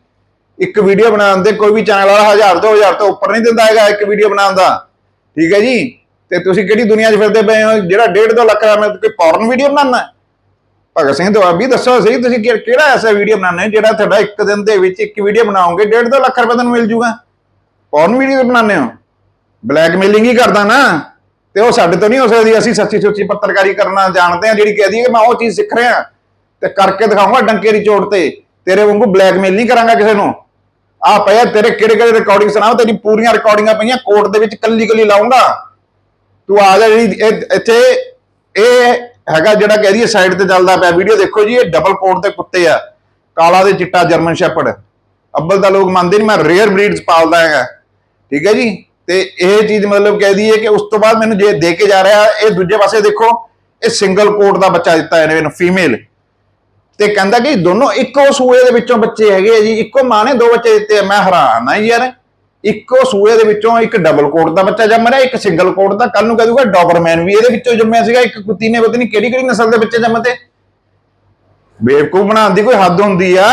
ਇੱਕ ਵੀਡੀਓ ਬਣਾਉਣ ਦੇ ਕੋਈ ਵੀ ਚੈਨਲ ਵਾਲਾ 1000 2000 ਤੋਂ ਉੱਪਰ ਨਹੀਂ ਦਿੰਦਾ ਹੈਗਾ ਇੱਕ ਵੀਡੀਓ ਬਣਾਉਣ ਦਾ। ਠੀਕ ਹੈ ਜੀ? ਤੇ ਤੁਸੀਂ ਕਿਹੜੀ ਦੁਨੀਆ 'ਚ ਫਿਰਦੇ ਪਏ ਹੋ? ਜਿਹੜਾ 1.5 2 ਲੱਖ ਦਾ ਮੈਂ ਕੋਈ ਪੌਰਨ ਵੀਡੀਓ ਬਣਾਉਣਾ ਭਗਤ ਸਿੰਘ ਤੋਂ ਵੀ ਦੱਸੋ ਸਹੀ, ਤੁਸੀਂ ਕਿਹੜਾ ਐਸਾ ਵੀਡੀਓ ਬਣਾਉਣਾ ਹੈ ਜਿਹੜਾ ਤੁਹਾਡਾ ਇੱਕ ਦਿਨ ਦੇ ਵਿੱਚ ਇੱਕ ਵੀਡੀਓ ਬਣਾਓਗੇ 1.5 2 ਲੱਖ ਰੁਪਏ ਤੁਹਾਨੂੰ ਮਿਲ ਜੂਗਾ? ਪੌਰਨ ਵੀਡੀਓ ਬਣਾਉਂਦੇ ਹੋ? ਬਲੈਕਮੇਲਿੰਗ ਹੀ ਕਰਦਾ ਨਾ। ਤੇ ਉਹ ਸਾਡੇ ਤੋਂ ਨਹੀਂ ਹੋ ਸਕਦੀ, ਅਸੀਂ ਸੱਚੀ ਸੁੱਚੀ ਪੱਤਰਕਾਰੀ ਕਰਨਾ ਜਾਣਦੇ ਹਾਂ, ਜਿਹੜੀ ਕਹਦੀ ਹੈ ਕਿ ਮੈਂ ਉਹ ਚੀਜ਼ ਸਿੱਖ ਰਿਹਾ। ਤੇ ਕਰਕੇ ਦਿਖਾਉਂਗਾ ਡੰਕੇ ਦੀ ਚੋਟ ਤੇ। ਤੇਰੇ ਵਾਂਗੂ ਬਲੈਕਮੇਲ ਨਹੀਂ ਕਰਾਂਗਾ ਕਿਸੇ ਨੂੰ। ਆ ਪਿਆ ਤੇਰੇ ਕਿਹੜੇ ਕਿਹੜੇ ਰਿਕਾਰਡਿੰਗ ਸੁਣਾਓ? ਤੇਰੀ ਪੂਰੀਆਂ ਰਿਕਾਰਡਿੰਗਾਂ ਪਈਆਂ ਕੋਰਟ ਦੇ ਵਿੱਚ ਕੱਲੀ ਕੱਲੀ ਲਾਉਂਗਾ। ਤੂੰ ਆ ਜਾ ਜਿਹੜੀ ਇੱਥੇ, ਇਹ ਹੈਗਾ ਜਿਹੜਾ ਕਹਿ ਰਹੀ ਹੈ ਸਾਈਡ ਤੇ ਚੱਲਦਾ ਪਿਆ ਵੀਡੀਓ ਦੇਖੋ ਜੀ, ਇਹ ਡਬਲ ਕੋਟ ਦੇ ਕੁੱਤੇ ਆ। ਕਾਲਾ ਦੇ ਚਿੱਟਾ ਜਰਮਨ ਸ਼ੈਪਰਡ ਅੱਬਲ ਦਾ ਲੋਕ ਮੰਨਦੇ ਨਹੀਂ ਮੈਂ ਰੇਅਰ ਬਰੀਡਸ ਪਾਲਦਾ ਹੈਗਾ। ਠੀਕ ਹੈ ਜੀ? ਤੇ ਇਹ ਚੀਜ਼ ਮਤਲਬ ਕਹਿ ਦਈਏ ਕਿ ਉਸ ਤੋਂ ਬਾਅਦ ਮੈਨੂੰ ਜੇ ਦੇ ਕੇ ਜਾ ਰਿਹਾ, ਇਹ ਦੂਜੇ ਪਾਸੇ ਦੇਖੋ, ਇਹ ਸਿੰਗਲ ਕੋਟ ਦਾ ਬੱਚਾ ਦਿੱਤਾ ਇਹਨੇ ਮੈਨੂੰ ਫੀਮੇਲ ਤੇ ਕਹਿੰਦਾ ਕਿ ਦੋਨੋਂ ਇੱਕੋ ਸੂਏ ਦੇ ਵਿੱਚੋਂ ਬੱਚੇ ਹੈਗੇ ਆ ਜੀ, ਇੱਕੋ ਮਾਂ ਨੇ, ਦੋ ਬੱਚੇ ਦਿੱਤੇ ਮੈਂ ਹੈਰਾਨ ਆ ਯਾਰ। ਇੱਕੋ ਸੂਏ ਦੇ ਵਿੱਚੋਂ ਇੱਕ ਡਬਲ ਕੋਟ ਦਾ ਬੱਚਾ ਜੰਮ ਰਿਹਾ, ਇੱਕ ਸਿੰਗਲ ਕੋਟ ਦਾ ਕੱਲ ਨੂੰ ਕਹਿ ਦੂਗਾ ਡੋਬਰਮੈਨ ਵੀ ਇਹਦੇ ਵਿੱਚੋਂ ਜੰਮਿਆ ਸੀਗਾ, ਇੱਕ ਕੁੱਤੀ ਨੇ, ਪਤਾ ਨਹੀਂ ਕਿਹੜੀ ਕਿਹੜੀ ਨਸਲ ਦੇ ਬੱਚੇ ਜੰਮਤੇ ਬੇਵਕੂਫ ਬਣਾਉਣ ਦੀ ਕੋਈ ਹੱਦ ਹੁੰਦੀ ਆ।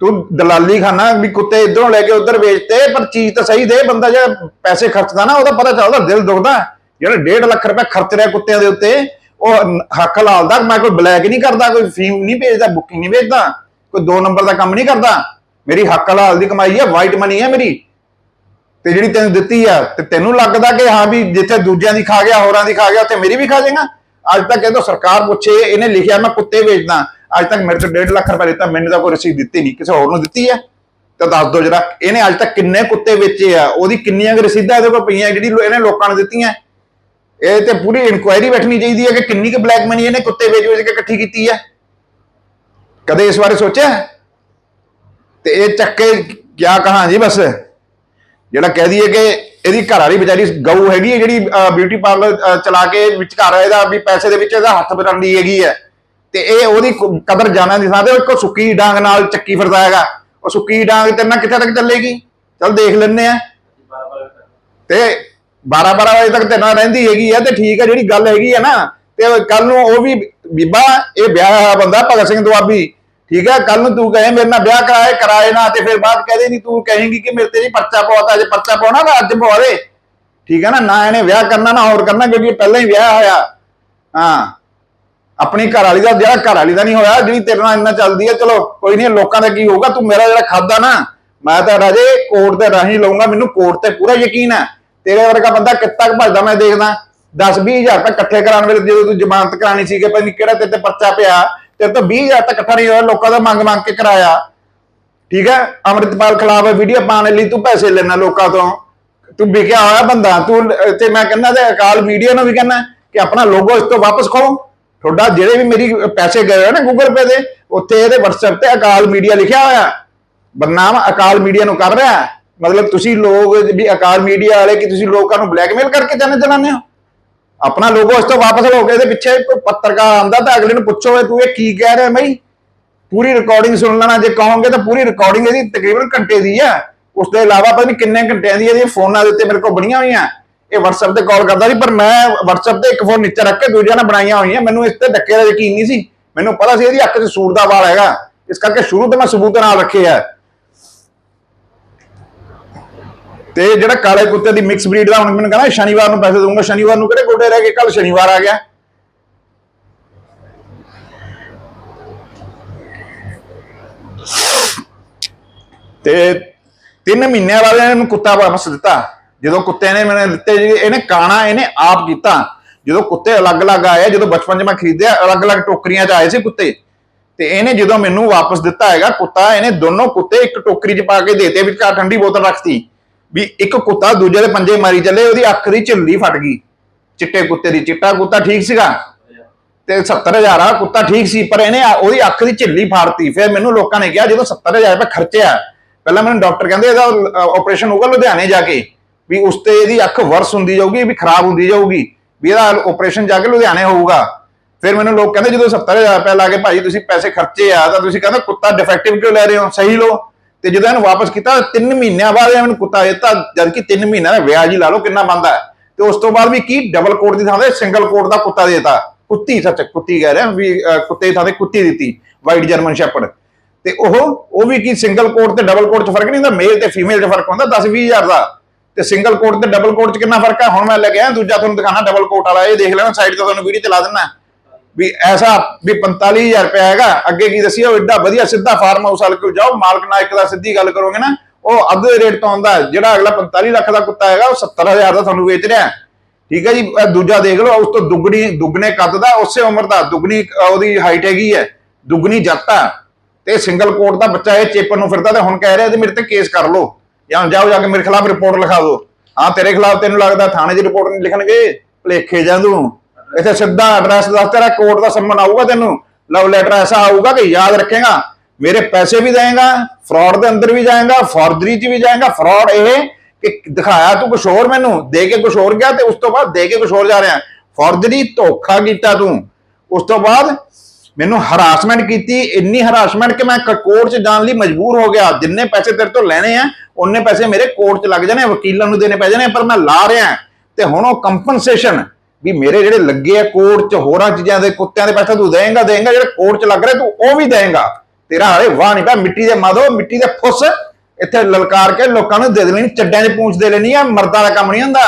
ਤੂੰ ਦਲਾਲੀ ਖਾਨਾ ਵੀ ਕੁੱਤੇ ਇਧਰੋਂ ਲੈ ਕੇ ਉਧਰ ਵੇਚਤੇ, ਪਰ ਚੀਜ਼ ਤਾਂ ਸਹੀ ਦੇ, ਬੰਦਾ ਜੇ ਪੈਸੇ ਖਰਚਦਾ ਨਾ, ਉਹਦਾ ਪਤਾ ਚੱਲਦਾ, ਦਿਲ ਦੁਖਦਾ। ਜਿਹੜਾ 1.5 ਲੱਖ ਰੁਪਏ ਖਰਚ ਰਿਹਾ ਕੁੱਤਿਆਂ ਦੇ ਉੱਤੇ ਉਹ ਹੱਕ ਹੱਕ ਲਾਲਦਾ, ਮੈਂ ਕੋਈ ਬਲੈਕ ਨਹੀਂ ਕਰਦਾ, ਕੋਈ ਫੀਮ ਨਹੀਂ ਵੇਚਦਾ ਬੁਕਿੰਗ ਨਹੀਂ ਵੇਚਦਾ ਕੋਈ ਦੋ ਨੰਬਰ ਦਾ ਕੰਮ ਨਹੀਂ ਕਰਦਾ। ਮੇਰੀ ਹੱਕ ਲਾਲ ਦੀ ਕਮਾਈ ਹੈ ਵਾਈਟ ਮਨੀ ਹੈ ਮੇਰੀ। ਤੇ ਜਿਹੜੀ ਤੈਨੂੰ ਦਿੱਤੀ ਆ, ਤੇ ਤੈਨੂੰ ਲੱਗਦਾ ਕਿ ਹਾਂ ਵੀ ਜਿੱਥੇ ਦੂਜਿਆਂ ਦੀ ਖਾ ਗਿਆ, ਹੋਰਾਂ ਦੀ ਖਾ ਗਿਆ, ਉੱਥੇ ਮੇਰੀ ਵੀ ਖਾ ਜਾਏਗਾ? ਅੱਜ ਤੱਕ ਇਹ ਤਾਂ ਸਰਕਾਰ ਪੁੱਛੇ, ਇਹਨੇ ਲਿਖਿਆ, ਮੈਂ ਕੁੱਤੇ ਵੇਚਦਾ। ਅੱਜ ਤੱਕ ਮੇਰੇ ਤੋਂ 1.5 ਲੱਖ ਰੁਪਏ ਦਿੱਤਾ, ਮੈਨੂੰ ਤਾਂ ਕੋਈ ਰਸੀਦ ਦਿੱਤੀ ਨਹੀਂ, ਕਿਸੇ ਹੋਰ ਨੂੰ ਦਿੱਤੀ ਹੈ ਤਾਂ ਦੱਸ ਦੋ ਜਰਾ, ਇਹਨੇ ਅੱਜ ਤੱਕ ਕਿੰਨੇ ਕੁੱਤੇ ਵੇਚੇ ਆ? ਉਹਦੀ ਕਿੰਨੀਆਂ ਰਸੀਦਾਂ ਇਹਦੇ ਕੋਲ ਪਈਆਂ, ਜਿਹੜੀ ਇਹਨੇ ਲੋਕਾਂ ਨੂੰ ਦਿੱਤੀਆਂ? ਇਹ ਤੇ ਪੂਰੀ ਇਨਕੁਆਇਰੀ ਬੈਠਣੀ ਚਾਹੀਦੀ ਹੈ ਕਿ ਕਿੰਨੀ ਕੁ ਬਲੈਕ ਮਨੀ ਇਹਨੇ ਕੁੱਤੇ ਵੇਚ ਵੇਚ ਕੇ ਇਕੱਠੀ ਕੀਤੀ ਹੈ। ਕਦੇ ਇਸ ਬਾਰੇ ਸੋਚਿਆ? ਤੇ ਇਹ ਚੱਕੇ ਕਿਆ ਕਹਾਂ ਜੀ ਬਸ। ਜਿਹੜਾ ਕਹਿ ਦਈਏ ਕਿ ਇਹਦੀ ਘਰ ਵਾਲੀ ਵਿਚਾਰੀ ਗਊ ਹੈਗੀ ਹੈ ਜਿਹੜੀ ਬਿਊਟੀ ਪਾਰਲਰ ਚਲਾ ਕੇ ਵਿਚਕਾਰ ਇਹਦਾ ਵੀ ਪੈਸੇ ਦੇ ਵਿੱਚ ਇਹਦਾ ਹੱਥ ਬਟਾਉਂਦੀ ਹੈਗੀ ਹੈ। ਤੇ ਇਹ ਉਹਦੀ ਕਦਰ ਜਾਣਾ ਦੀ ਥਾਂ ਤੇ ਉਹ ਸੁੱਕੀ ਡਾਂਗ ਨਾਲ ਚੱਕੀ ਫਿਰਦਾ ਹੈਗਾ। ਉਹ ਸੁੱਕੀ ਡਾਂਗ ਤੇ ਨਾਲ ਕਿੱਥੇ ਤੱਕ ਚੱਲੇਗੀ? ਚਲ ਦੇਖ ਲੈਨੇ ਆ ਤੇ 12 12 ਵਜੇ ਤੱਕ ਤੇ ਨਾਲ ਰਹਿੰਦੀ ਹੈਗੀ ਆ ਤੇ ਠੀਕ ਹੈ ਜਿਹੜੀ ਗੱਲ ਹੈਗੀ ਹੈ ਨਾ, ਤੇ ਕੱਲ ਨੂੰ ਉਹ ਵੀ ਬੀਬਾ, ਇਹ ਵਿਆਹ ਹੋਇਆ ਬੰਦਾ, ਭਗਤ ਸਿੰਘ ਦੁਆਬੀ, ਠੀਕ ਹੈ ਕੱਲ ਨੂੰ ਤੂੰ ਕਹੇ ਮੇਰੇ ਨਾਲ ਵਿਆਹ ਕਰਾਏ ਕਰਾਏ ਨਾ, ਤੇ ਫਿਰ ਬਾਅਦ ਕਹਦੇ ਨਹੀਂ ਤੂੰ ਕਹੇਂਗੀ ਕਿ ਮੇਰੇ ਤੇ ਨਹੀਂ ਪਰਚਾ ਪਵਾਤਾ, ਜੇ ਪਰਚਾ ਪਾਉਣਾ ਤਾਂ ਅੱਜ ਪਵਾ ਦੇ। ਠੀਕ ਹੈ ਨਾ ਨਾ ਇਹਨੇ ਵਿਆਹ ਕਰਨਾ, ਨਾ ਹੋਰ ਕਰਨਾ, ਕਿਉਂਕਿ ਪਹਿਲਾਂ ਹੀ ਵਿਆਹ ਹੋਇਆ। ਹਾਂ, ਆਪਣੀ ਘਰ ਵਾਲੀ ਦਾ, ਜਿਹੜਾ ਘਰ ਵਾਲੀ ਦਾ ਨਹੀਂ ਹੋਇਆ, ਜਿਹੜੀ ਤੇਰੇ ਨਾਲ ਇੰਨਾ ਚੱਲਦੀ ਹੈ ਚਲੋ ਕੋਈ ਨਹੀਂ, ਲੋਕਾਂ ਦਾ ਕੀ ਹੋਊਗਾ, ਤੂੰ ਮੇਰਾ ਜਿਹੜਾ ਖਾਦਾ ਨਾ, ਮੈਂ ਤਾਂ ਰਾਜੇ ਕੋਰਟ ਦੇ ਰਾਹੀਂ ਲਊਂਗਾ, ਮੈਨੂੰ ਕੋਰਟ ਤੇ ਪੂਰਾ ਯਕੀਨ ਹੈ ਤੇਰੇ ਵਰਗਾ ਬੰਦਾ ਕਿੱਤਾ ਕੁ ਭੱਜਦਾ ਮੈਂ ਦੇਖਦਾ। 10 20000 ਰੁਪਏ ਇਕੱਠੇ ਕਰਾਉਣ ਵੇਲੇ ਜਦੋਂ ਤੂੰ ਜ਼ਮਾਨਤ ਕਰਾਣੀ ਸੀ ਕਿ ਭਾਈ ਕਿਹੜਾ ਤੇਰੇ ਤੇ ਪਰਚਾ ਪਿਆ, ਤੇਰੇ ਤੋਂ 20000 ਤੱਕ ਇਕੱਠਾ ਨਹੀਂ ਹੋਇਆ, ਲੋਕਾਂ ਦਾ ਮੰਗ ਮੰਗ ਕੇ ਕਰਾਇਆ। ਠੀਕ ਹੈ? ਅੰਮ੍ਰਿਤਪਾਲ ਖਿਲਾਫ ਵੀਡੀਓ ਪਾਉਣ ਲਈ ਤੂੰ ਪੈਸੇ ਲੈਣਾ ਲੋਕਾਂ ਤੋਂ। ਤੂੰ ਵਿਕਿਆ ਹੋਇਆ ਬੰਦਾ, ਤੂੰ, ਤੇ ਮੈਂ ਕਹਿੰਦਾ ਤੇ ਅਕਾਲ ਮੀਡੀਆ ਨੂੰ ਵੀ ਕਹਿੰਦਾ ਕਿ ਆਪਣਾ ਲੋਗੋ ਇਸ ਤੋਂ ਵਾਪਸ ਖੋ ਤੁਹਾਡਾ ਜਿਹੜੇ ਵੀ ਮੇਰੀ ਪੈਸੇ ਗਏ ਹੋਏ ਨਾ ਗੂਗਲ ਪੇ ਦੇ, ਉੱਥੇ ਇਹਦੇ WhatsApp ਤੇ ਅਕਾਲ ਮੀਡੀਆ ਲਿਖਿਆ ਹੋਇਆ। ਬਦਨਾਮ ਅਕਾਲ ਮੀਡੀਆ ਨੂੰ ਕਰ ਰਿਹਾ। ਮਤਲਬ ਤੁਸੀਂ ਲੋਕ ਵੀ ਅਕਾਲ ਮੀਡੀਆ ਵਾਲੇ ਕਿ ਤੁਸੀਂ ਲੋਕਾਂ ਨੂੰ ਬਲੈਕਮੇਲ ਕਰਕੇ ਜਾਣੇ ਚਲਾਉਂਦੇ ਹੋ? ਆਪਣਾ ਲੋਗੋ ਇਸ ਤੋਂ ਵਾਪਸ ਲਓ ਇਹਦੇ ਪਿੱਛੇ ਕੋਈ ਪੱਤਰਕਾਰ ਆਂਦਾ ਤਾਂ ਅਗਲੇ ਨੂੰ ਪੁੱਛੋ ਤੂੰ ਇਹ ਕੀ ਕਹਿ ਰਿਹਾ ਬਈ? ਪੂਰੀ ਰਿਕਾਰਡਿੰਗ ਸੁਣ ਲੈਣਾ, ਜੇ ਕਹੋਗੇ ਤਾਂ ਪੂਰੀ ਰਿਕਾਰਡਿੰਗ ਇਹਦੀ ਤਕਰੀਬਨ ਘੰਟੇ ਦੀ ਆ। ਉਸ ਤੋਂ ਇਲਾਵਾ ਪਤਾ ਨਹੀਂ ਕਿੰਨੇ ਘੰਟਿਆਂ ਦੀ ਇਹਦੀਆਂ ਫੋਨਾਂ ਦੇ ਉੱਤੇ ਮੇਰੇ ਕੋਲ ਬਣੀਆਂ ਹੋਈਆਂ। ਇਹ WhatsApp ਤੇ ਕਾਲ ਕਰਦਾ ਸੀ, ਪਰ ਮੈਂ WhatsApp ਤੇ ਇੱਕ ਫੋਨ ਨੀਚੇ ਰੱਖ ਕੇ ਦੂਜਿਆਂ ਨਾਲ ਬਣਾਈਆਂ ਹੋਈਆਂ। ਮੈਨੂੰ ਇਸ ਤੇ ਧੱਕੇ ਦਾ ਯਕੀਨ ਨਹੀਂ ਸੀ। ਮੈਨੂੰ ਪਤਾ ਸੀ ਇਹਦੀ ਅੱਖ 'ਚ ਸੂਰ ਦਾ ਵਾਲ ਹੈਗਾ। ਇਸ ਕਰਕੇ ਸ਼ੁਰੂ ਤੋਂ ਮੈਂ ਸਬੂਤ ਨਾਲ ਰੱਖੇ ਆ। ਤੇ ਜਿਹੜਾ ਕਾਲੇ ਕੁੱਤੇ ਦੀ ਮਿਕਸ ਬਰੀਡ ਦਾ ਹੁਣ ਮੈਨੂੰ ਕਹਿੰਦਾ ਸ਼ਨੀਵਾਰ ਨੂੰ ਪੈਸੇ ਦਊਂਗਾ, ਸ਼ਨੀਵਾਰ ਨੂੰ ਕਿਹੜੇ ਗੋਡੇ ਰਹਿ ਗਏ? ਕੱਲ ਸ਼ਨੀਵਾਰ ਆ ਗਿਆ। ਤੇ ਤਿੰਨ ਮਹੀਨਿਆਂ ਬਾਅਦ ਇਹਨੂੰ ਕੁੱਤਾ ਵਾਪਸ ਦਿੱਤਾ। ਜਦੋਂ ਕੁੱਤੇ ਨੇ ਮੈਨੂੰ ਦਿੱਤੇ ਇਹਨੇ ਕਾਣਾ, ਇਹਨੇ ਆਪ ਕੀਤਾ। ਜਦੋਂ ਕੁੱਤੇ ਅਲੱਗ-ਅਲੱਗ ਆਏ, ਜਦੋਂ ਬਚਪਨ 'ਚ ਮੈਂ ਖਰੀਦਿਆ, ਅਲੱਗ-ਅਲੱਗ ਟੋਕਰੀਆਂ 'ਚ ਆਏ ਸੀ ਕੁੱਤੇ। ਤੇ ਇਹਨੇ ਜਦੋਂ ਮੈਨੂੰ ਵਾਪਸ ਦਿੱਤਾ ਹੈਗਾ ਕੁੱਤਾ, ਇਹਨੇ ਦੋਨੋਂ ਕੁੱਤੇ ਇੱਕ ਟੋਕਰੀ 'ਚ ਪਾ ਕੇ ਦੇਤੇ ਵਿਚਕਾਰ ਠੰਡੀ ਬੋਤਲ ਰੱਖਤੀ। ਵੀ ਇੱਕ ਕੁੱਤਾ ਦੂਜੇ ਦੇ ਪੰਜੇ ਮਾਰੀ ਚੱਲੇ, ਉਹਦੀ ਅੱਖ ਦੀ ਝਿੱਲੀ ਫਟ ਗਈ। ਚਿੱਟੇ ਕੁੱਤੇ ਦੀ, ਚਿੱਟਾ ਕੁੱਤਾ ਠੀਕ ਸੀਗਾ? ਤੇ 70000 ਆ ਕੁੱਤਾ ਠੀਕ ਸੀ, ਪਰ ਇਹਨੇ ਉਹਦੀ ਅੱਖ ਦੀ ਝਿੱਲੀ ਫਾੜਤੀ। ਫਿਰ ਮੈਨੂੰ ਲੋਕਾਂ ਨੇ ਕਿਹਾ, ਜਦੋਂ 70000 ਰੁਪਏ ਖਰਚਿਆ, ਪਹਿਲਾਂ ਮੈਨੂੰ ਡਾਕਟਰ ਕਹਿੰਦੇ ਇਹਦਾ ਆਪਰੇਸ਼ਨ ਹੋਊਗਾ ਲੁਧਿਆਣੇ ਜਾ ਕੇ, ਵੀ ਉਸ ਤੇ ਇਹਦੀ ਅੱਖ ਵਰਸ ਹੁੰਦੀ ਜਾਊਗੀ, ਵੀ ਖਰਾਬ ਹੁੰਦੀ ਜਾਊਗੀ, ਵੀ ਇਹਦਾ ਆਪਰੇਸ਼ਨ ਜਾ ਕੇ ਲੁਧਿਆਣੇ ਹੋਊਗਾ। ਫਿਰ ਮੈਨੂੰ ਲੋਕ ਕਹਿੰਦੇ, ਜਦੋਂ 70000 ਰੁਪਏ ਲਾ ਕੇ, ਭਾਈ, ਤੁਸੀਂ ਪੈਸੇ ਖਰਚੇ ਆ, ਤਾਂ ਤੁਸੀਂ ਕਹਿੰਦੇ ਕੁੱਤਾ ਡਿਫੈਕਟਿਵ ਕਿਉਂ ਲੈ ਰਹੇ ਹੋ? ਸਹੀ ਲੋ ਤੇ ਜਦੋਂ ਇਹਨੂੰ ਵਾਪਸ ਕੀਤਾ 3 ਮਹੀਨਿਆਂ ਬਾਅਦ ਇਹਨੂੰ ਕੁੱਤਾ ਦਿੱਤਾ, ਜਦ ਕਿ 3 ਮਹੀਨਿਆਂ ਦਾ ਵਿਆਜ ਹੀ ਲਾ ਲਓ, ਕਿੰਨਾ ਬੰਦਾ ਹੈ। ਤੇ ਉਸ ਤੋਂ ਬਾਅਦ ਵੀ ਕੀ ਡਬਲ ਕੋਟ ਦੀ ਥਾਂ ਤੇ ਸਿੰਗਲ ਕੋਟ ਦਾ ਕੁੱਤਾ ਦੇਤਾ। ਕੁੱਤੀ, ਸੱਚ, ਕੁੱਤੀ ਕਹਿ ਰਿਹਾ, ਵੀ ਕੁੱਤੇ ਦੀ ਥਾਂ ਤੇ ਕੁੱਤੀ ਦਿੱਤੀ ਵਾਈਟ ਜਰਮਨ ਸ਼ੈਪਰਡ ਤੇ ਉਹ ਉਹ ਵੀ ਕੀ ਸਿੰਗਲ ਕੋਟ ਤੇ ਡਬਲ ਕੋਟ 'ਚ ਫ਼ਰਕ ਨਹੀਂ ਹੁੰਦਾ ਮੇਲ ਤੇ ਫੀਮੇਲ 'ਚ ਫ਼ਰਕ ਹੁੰਦਾ 10 20000 ਦਾ। ਤੇ ਸਿੰਗਲ ਕੋਟ ਤੇ ਡਬਲ ਕੋਟ 'ਚ ਕਿੰਨਾ ਫ਼ਰਕ ਹੈ? ਹੁਣ ਮੈਂ ਲੈ ਕੇ ਆਇਆ, ਦੂਜਾ ਤੁਹਾਨੂੰ ਦਿਖਾਣਾ ਡਬਲ ਕੋਟ ਵਾਲਾ, ਇਹ ਦੇਖ ਲੈਣਾ ਸਾਈਡ ਤੇ ਤੁਹਾਨੂੰ ਵੀਡੀਓ ਚਲਾ ਦਿੰਨਾ। ਵੀ ਐਸਾ ਵੀ 45000 ਰੁਪਏ ਹੈਗਾ, ਅੱਗੇ ਕੀ ਦੱਸਿਆ ਉਹ ਏਡਾ ਵਧੀਆ ਸਿੱਧਾ ਫਾਰਮ ਹਾਊਸ ਵਾਲੇ ਕੋਲ ਜਾਓ, ਮਾਲਕ ਨਾਲ ਇੱਕ ਦਾ ਸਿੱਧੀ ਗੱਲ ਕਰੋਗੇ ਨਾ, ਉਹ ਅੱਧੇ ਰੇਟ ਤੋਂ ਆਉਂਦਾ ਜਿਹੜਾ ਅਗਲਾ 45 ਲੱਖ ਦਾ ਕੁੱਤਾ ਹੈਗਾ, ਉਹ 70000 ਦਾ ਤੁਹਾਨੂੰ ਵੇਚ ਰਿਹਾ ਠੀਕ ਹੈ ਜੀ ਦੂਜਾ ਦੇਖ ਲਓ, ਉਸ ਤੋਂ ਦੁੱਗਣੀ, ਦੁੱਗਣੇ ਕੱਦ ਦਾ, ਉਸੇ ਉਮਰ ਦਾ, ਦੁੱਗਣੀ ਉਹਦੀ ਹਾਈਟ ਹੈਗੀ ਹੈ, ਦੁੱਗਣੀ ਜੱਟ ਆ। ਤੇ ਸਿੰਗਲ ਕੋਟ ਦਾ ਬੱਚਾ ਇਹ ਚੇਪਰ ਨੂੰ ਫਿਰਦਾ ਤੇ ਹੁਣ ਕਹਿ ਰਿਹਾ ਤੇ ਮੇਰੇ ਤੇ ਕੇਸ ਕਰ ਲਓ, ਜਾਂ ਜਾਓ, ਜਾ ਕੇ ਮੇਰੇ ਖਿਲਾਫ ਰਿਪੋਰਟ ਲਿਖਾ ਦਿਓ। ਹਾਂ, ਤੇਰੇ ਖਿਲਾਫ ਤੈਨੂੰ ਲੱਗਦਾ ਥਾਣੇ 'ਚ ਰਿਪੋਰਟ ਨਹੀਂ ਲਿਖਣਗੇ, ਭਲੇਖੇ ਜਾਂ ਤੂੰ। ਇੱਥੇ ਸਿੱਧਾ ਐਡਰੈਸ ਦੱਸ, ਤੇਰਾ ਕੋਰਟ ਦਾ ਸੰਮਨ ਆਊਗਾ ਤੈਨੂੰ। ਲਵ ਲੈਟਰ ਐਸਾ ਆਊਗਾ ਕਿ ਯਾਦ ਰੱਖੇਗਾ। ਮੇਰੇ ਪੈਸੇ ਵੀ ਦੇਏਗਾ ਫਰਾਡ ਦੇ ਅੰਦਰ ਵੀ ਜਾਏਗਾ ਫੋਰਜਰੀ 'ਚ ਵੀ ਜਾਏਗਾ। ਫਰਾਡ ਇਹ ਕਿ ਦਿਖਾਇਆ ਤੂੰ ਕੁਛ ਹੋਰ ਮੈਨੂੰ, ਦੇ ਕੇ ਕੁਛ ਹੋਰ ਗਿਆ ਤੇ ਉਸ ਤੋਂ ਬਾਅਦ ਦੇ ਕੇ ਕੁਛ ਹੋਰ ਜਾ ਰਿਹਾ। ਫੋਰਜਰੀ ਧੋਖਾ ਕੀਤਾ ਤੂੰ। ਉਸ ਤੋਂ ਬਾਅਦ ਮੈਨੂੰ ਹਰਾਸਮੈਂਟ ਕੀਤੀ, ਇੰਨੀ ਹਰਾਸਮੈਂਟ ਕਿ ਮੈਂ ਕੋਰਟ 'ਚ ਜਾਣ ਲਈ ਮਜਬੂਰ ਹੋ ਗਿਆ। ਜਿੰਨੇ ਪੈਸੇ ਤੇਰੇ ਤੋਂ ਲੈਣੇ ਆ ਉਹਨੇ ਪੈਸੇ ਮੇਰੇ ਕੋਰਟ 'ਚ ਲੱਗ ਜਾਣੇ ਵਕੀਲਾਂ ਨੂੰ ਦੇਣੇ ਪੈ ਜਾਣੇ ਪਰ ਮੈਂ ਲਾ ਰਿਹਾ। ਤੇ ਹੁਣ ਉਹ ਕੰਪਨਸੇਸ਼ਨ ਵੀ ਮੇਰੇ ਜਿਹੜੇ ਲੱਗੇ ਆ ਕੋਰਟ 'ਚ ਹੋਰਾਂ ਚੀਜ਼ਾਂ ਦੇ, ਕੁੱਤਿਆਂ ਦੇ ਪੈਸੇ ਤੂੰ ਦੇਂਗਾ ਦੇਂਗਾ, ਜਿਹੜੇ ਕੋਰਟ 'ਚ ਲੱਗ ਰਿਹਾ, ਤੂੰ ਉਹ ਵੀ ਦੇਂਗਾ। ਤੇਰਾ ਹਾਲੇ ਵਾਹ ਨਹੀਂ ਪਿਆ, ਮਿੱਟੀ ਦੇ ਮਾਦੋ ਮਿੱਟੀ ਦੇ ਫੁੱਸ, ਇੱਥੇ ਲਲਕਾਰ ਕੇ ਲੋਕਾਂ ਨੂੰ ਦੇ ਦੇਣੀ, ਚੱਡਿਆਂ 'ਚ ਪੂੰਛ ਦੇ ਲੈਣੀ ਆ, ਮਰਦਾਂ ਦਾ ਕੰਮ ਨਹੀਂ ਹੁੰਦਾ।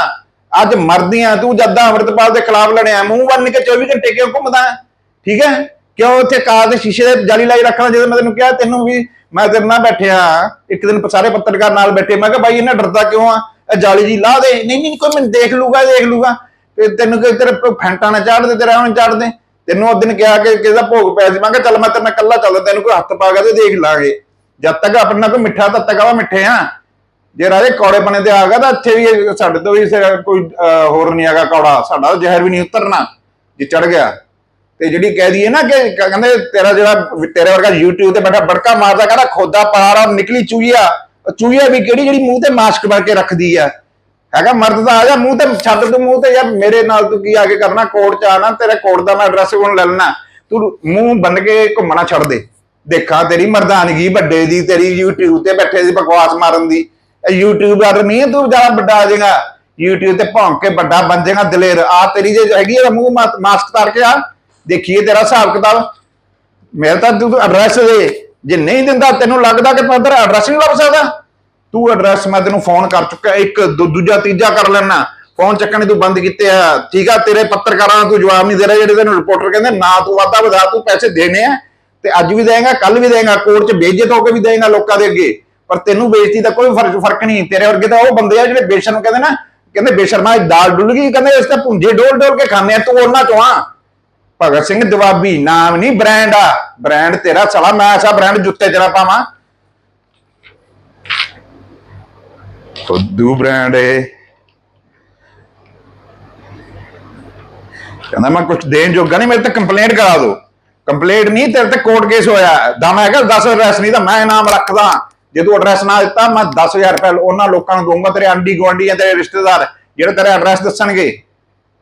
ਅੱਜ ਮਰਦੀਆਂ, ਤੂੰ ਜਦਾਂ ਅੰਮ੍ਰਿਤਪਾਲ ਦੇ ਖਿਲਾਫ ਲੜਿਆ, ਮੂੰਹ ਬੰਨ ਕੇ 24 ਘੰਟੇ ਕਿਉਂ ਘੁੰਮਦਾ ਠੀਕ ਹੈ? ਕਿਉਂ ਉੱਥੇ ਕਾਰ ਦੇ ਸ਼ੀਸ਼ੇ ਦੇ ਜਾਲੀ ਲਾਈ ਰੱਖਣਾ, ਜਦੋਂ ਮੈਂ ਤੈਨੂੰ ਕਿਹਾ, ਤੈਨੂੰ ਵੀ ਮੈਂ ਤੇਰੇ ਨਾਲ ਬੈਠਿਆ। ਇੱਕ ਦਿਨ ਸਾਰੇ ਪੱਤਰਕਾਰ ਨਾਲ ਬੈਠੇ, ਮੈਂ ਕਿਹਾ, ਬਾਈ ਇਹਨਾਂ ਡਰਦਾ ਕਿਉਂ ਆ? ਜਾਲੀ ਜੀ ਲਾ ਦੇ। ਨਹੀਂ ਨਹੀਂ, ਕੋਈ ਮੈਨੂੰ ਦੇਖ ਲੂਗਾ ਦੇਖ ਲੂਗਾ। ਤੇ ਤੈਨੂੰ ਕਿ ਤੇਰੇ ਫੈਂਟਾ ਨਾ ਚਾੜ ਤੇਰਾ ਹੁਣ ਚਾੜ ਤੈਨੂੰ ਉਹ ਦਿਨ ਕਿਹਾ ਕਿ ਕਿਹਦਾ ਭੋਗ ਪਿਆ ਸੀ। ਮੈਂ ਕਿਹਾ, ਚੱਲ ਮੈਂ ਤੇਰੇ ਨਾਲ ਇਕੱਲਾ ਚੱਲਦਾ, ਤੈਨੂੰ ਕੋਈ ਹੱਥ ਪਾ ਗਿਆ ਤੇ ਦੇਖ ਲਾਂਗੇ। ਜਦ ਤੱਕ ਆਪਣਾ ਕੋਈ ਮਿੱਠਾ, ਤਦ ਤੱਕ ਆਵਾ ਮਿੱਠੇ ਆ। ਜੇ ਰਾਜੇ ਕੌੜੇ ਬਣੇ ਤੇ ਆ ਤਾਂ ਇੱਥੇ ਵੀ ਸਾਡੇ ਤੋਂ ਵੀ ਕੋਈ ਹੋਰ ਨਹੀਂ ਹੈਗਾ ਕੌੜਾ। ਸਾਡਾ ਜ਼ਹਿਰ ਵੀ ਨਹੀਂ ਉਤਰਨਾ, ਜੇ ਚੜ ਗਿਆ। ਤੇ ਜਿਹੜੀ ਕਹਿ ਦਈਏ ਨਾ ਕਿ ਕਹਿੰਦੇ ਤੇਰਾ ਜਿਹੜਾ ਵੀ, ਤੇਰੇ ਵਰਗਾ YouTube ਤੇ ਬੈਠਾ ਬੜਕਾ ਮਾਰਦਾ, ਕਹਿੰਦਾ ਖੋਦਾ ਪਾਰ ਔਰ ਨਿਕਲੀ ਚੂਹੀਆ। ਉਹ ਚੂਹੀਆ ਵੀ ਕਿਹੜੀ, ਜਿਹੜੀ ਮੂੰਹ ਤੇ ਮਾਸਕ ਮਾਰ ਕੇ ਰੱਖਦੀ ਆ। ਹੈਗਾ, ਮਰਦ ਤਾਂ ਆ ਜਾ, ਮੂੰਹ ਤੇ ਛੱਡ ਤੂੰ ਮੂੰਹ ਤੇ, ਯਾਰ ਮੇਰੇ ਨਾਲ ਤੂੰ ਕੀ ਆ ਕੇ ਕਰਨਾ, ਕੋਰਟ ਚ ਆਣਾ, ਤੇਰੇ ਕੋਰਟ ਦਾ ਮੈਂ ਐਡਰੈਸ ਕੋਲ ਲੈ ਲੈਣਾ। ਤੂੰ ਮੂੰਹ ਬੰਨ ਕੇ ਘੁੰਮਣਾ ਛੱਡ ਦੇ। ਦੇਖਾਂ, ਤੇਰੀ ਮਰਦਾਨਗੀ ਵੱਡੇ ਦੀ, ਤੇਰੀ YouTube ਤੇ ਬੈਠੇ ਦੀ ਬਕਵਾਸ ਮਾਰਨ ਦੀ। ਇਹ YouTuber ਨਹੀਂ ਤੂੰ ਜ਼ਿਆਦਾ ਵੱਡਾ ਆ ਜਾਏਗਾ। YouTube ਤੇ ਭੌਂਕ ਕੇ ਵੱਡਾ ਬਣ ਜਾਏਗਾ ਦਲੇਰ। ਆ ਤੇਰੀ ਜੇ ਹੈਗੀ ਆ, ਮੂੰਹ ਮਾਸਕ ਤਾਰ ਕੇ ਆ। ਦੇਖੀਏ ਤੇਰਾ ਹਿਸਾਬ ਕਿਤਾਬ। ਮੇਰੇ ਤਾਂ ਤੂੰ ਐਡਰੈਸ ਦੇ। ਜੇ ਨਹੀਂ ਦਿੰਦਾ, ਤੈਨੂੰ ਲੱਗਦਾ ਕਿ ਤੂੰ ਤੇਰਾ ਐਡਰੈਸ ਨਹੀਂ ਲੱਭ ਸਕਦਾ ਤੂੰ ਐਡਰੈਸ ਮੈਂ ਤੈਨੂੰ ਫੋਨ ਕਰ ਚੁੱਕਾ ਇੱਕ, ਦੂ- ਦੂਜਾ, ਤੀਜਾ ਕਰ ਲੈਣਾ ਫੋਨ ਚੱਕਣੇ ਤੂੰ ਬੰਦ ਕੀਤੇ ਆ। ਠੀਕ ਆ, ਤੇਰੇ ਪੱਤਰਕਾਰਾਂ ਨੂੰ ਤੂੰ ਜਵਾਬ ਨਹੀਂ ਦੇ ਰਿਹਾ, ਜਿਹੜੇ ਤੈਨੂੰ ਰਿਪੋਰਟਰ ਕਹਿੰਦੇ, ਨਾ ਤੂੰ ਵਾਧਾ ਵਧਾ, ਤੂੰ ਪੈਸੇ ਦੇਣੇ ਆ ਤੇ ਅੱਜ ਵੀ ਦੇਏਗਾ ਕੱਲ ਵੀ ਦੇਏਗਾ ਕੋਰਟ 'ਚ ਬੇਇੱਜ਼ਤ ਹੋ ਕੇ ਵੀ ਦੇਏਗਾ ਲੋਕਾਂ ਦੇ ਅੱਗੇ। ਪਰ ਤੈਨੂੰ ਬੇਇੱਜ਼ਤੀ ਦਾ ਕੋਈ ਫ਼ਰਕ ਫ਼ਰਕ ਨਹੀਂ, ਤੇਰੇ ਵਰਗੇ ਤਾਂ ਉਹ ਬੰਦੇ ਆ ਜਿਹੜੇ ਬੇਸ਼ਰਮ ਕਹਿੰਦੇ ਨਾ, ਕਹਿੰਦੇ ਬੇਸ਼ਰਮਾ ਇਹ ਦਾਲ ਡੁੱਲ ਗਈ, ਕਹਿੰਦੇ ਇਸ ਤਾਂ ਪੁੰਜੇ ਡੋਲ ਡੋਲ ਕੇ ਖਾਂਦੇ ਆ, ਤੂੰ ਉਹਨਾਂ ਚੋਂ ਆ। ਭਗਤ ਸਿੰਘ ਜਵਾਬੀ, ਨਾਮ ਨਹੀਂ ਬ੍ਰਾਂਡ ਆ। ਬ੍ਰਾਂਡ ਤੇਰਾ ਸਾਲਾ, ਮੈਂ ਐਸਾ ਬ੍ਰਾਂਡ ਜੁੱਤੇ ਤੇਰਾ ਨਾ ਪਾਵਾਂ ਖੁੱਦੂ ਬ੍ਰਾਂਡ ਏ ਕਹਿੰਦਾ ਮੈਂ ਕੁਝ ਦੇਣ ਜੋਗਾ ਨਹੀਂ, ਮੇਰੇ ਤੇ ਕੰਪਲੇਂਟ ਕਰਾ ਦਿਓ। ਕੰਪਲੇਂਟ ਨਹੀਂ, ਤੇਰੇ ਤੇ ਕੋਰਟ ਕੇਸ ਹੋਇਆ। ਦਮ ਹੈਗਾ 10 ਐਡਰੈਸ ਨਹੀਂ ਤਾਂ ਮੈਂ ਇਨਾਮ ਰੱਖਦਾ। ਜੇ ਤੂੰ ਐਡਰੈਸ ਨਾ ਦਿੱਤਾ, ਮੈਂ 10000 ਰੁਪਏ ਉਹਨਾਂ ਲੋਕਾਂ ਨੂੰ ਦਊਂਗਾ, ਤੇਰੇ ਆਂਡੀ ਗੁਆਂਢੀ ਜਾਂ ਤੇਰੇ ਰਿਸ਼ਤੇਦਾਰ, ਜਿਹੜੇ ਤੇਰਾ ਐਡਰੈਸ ਦੱਸਣਗੇ।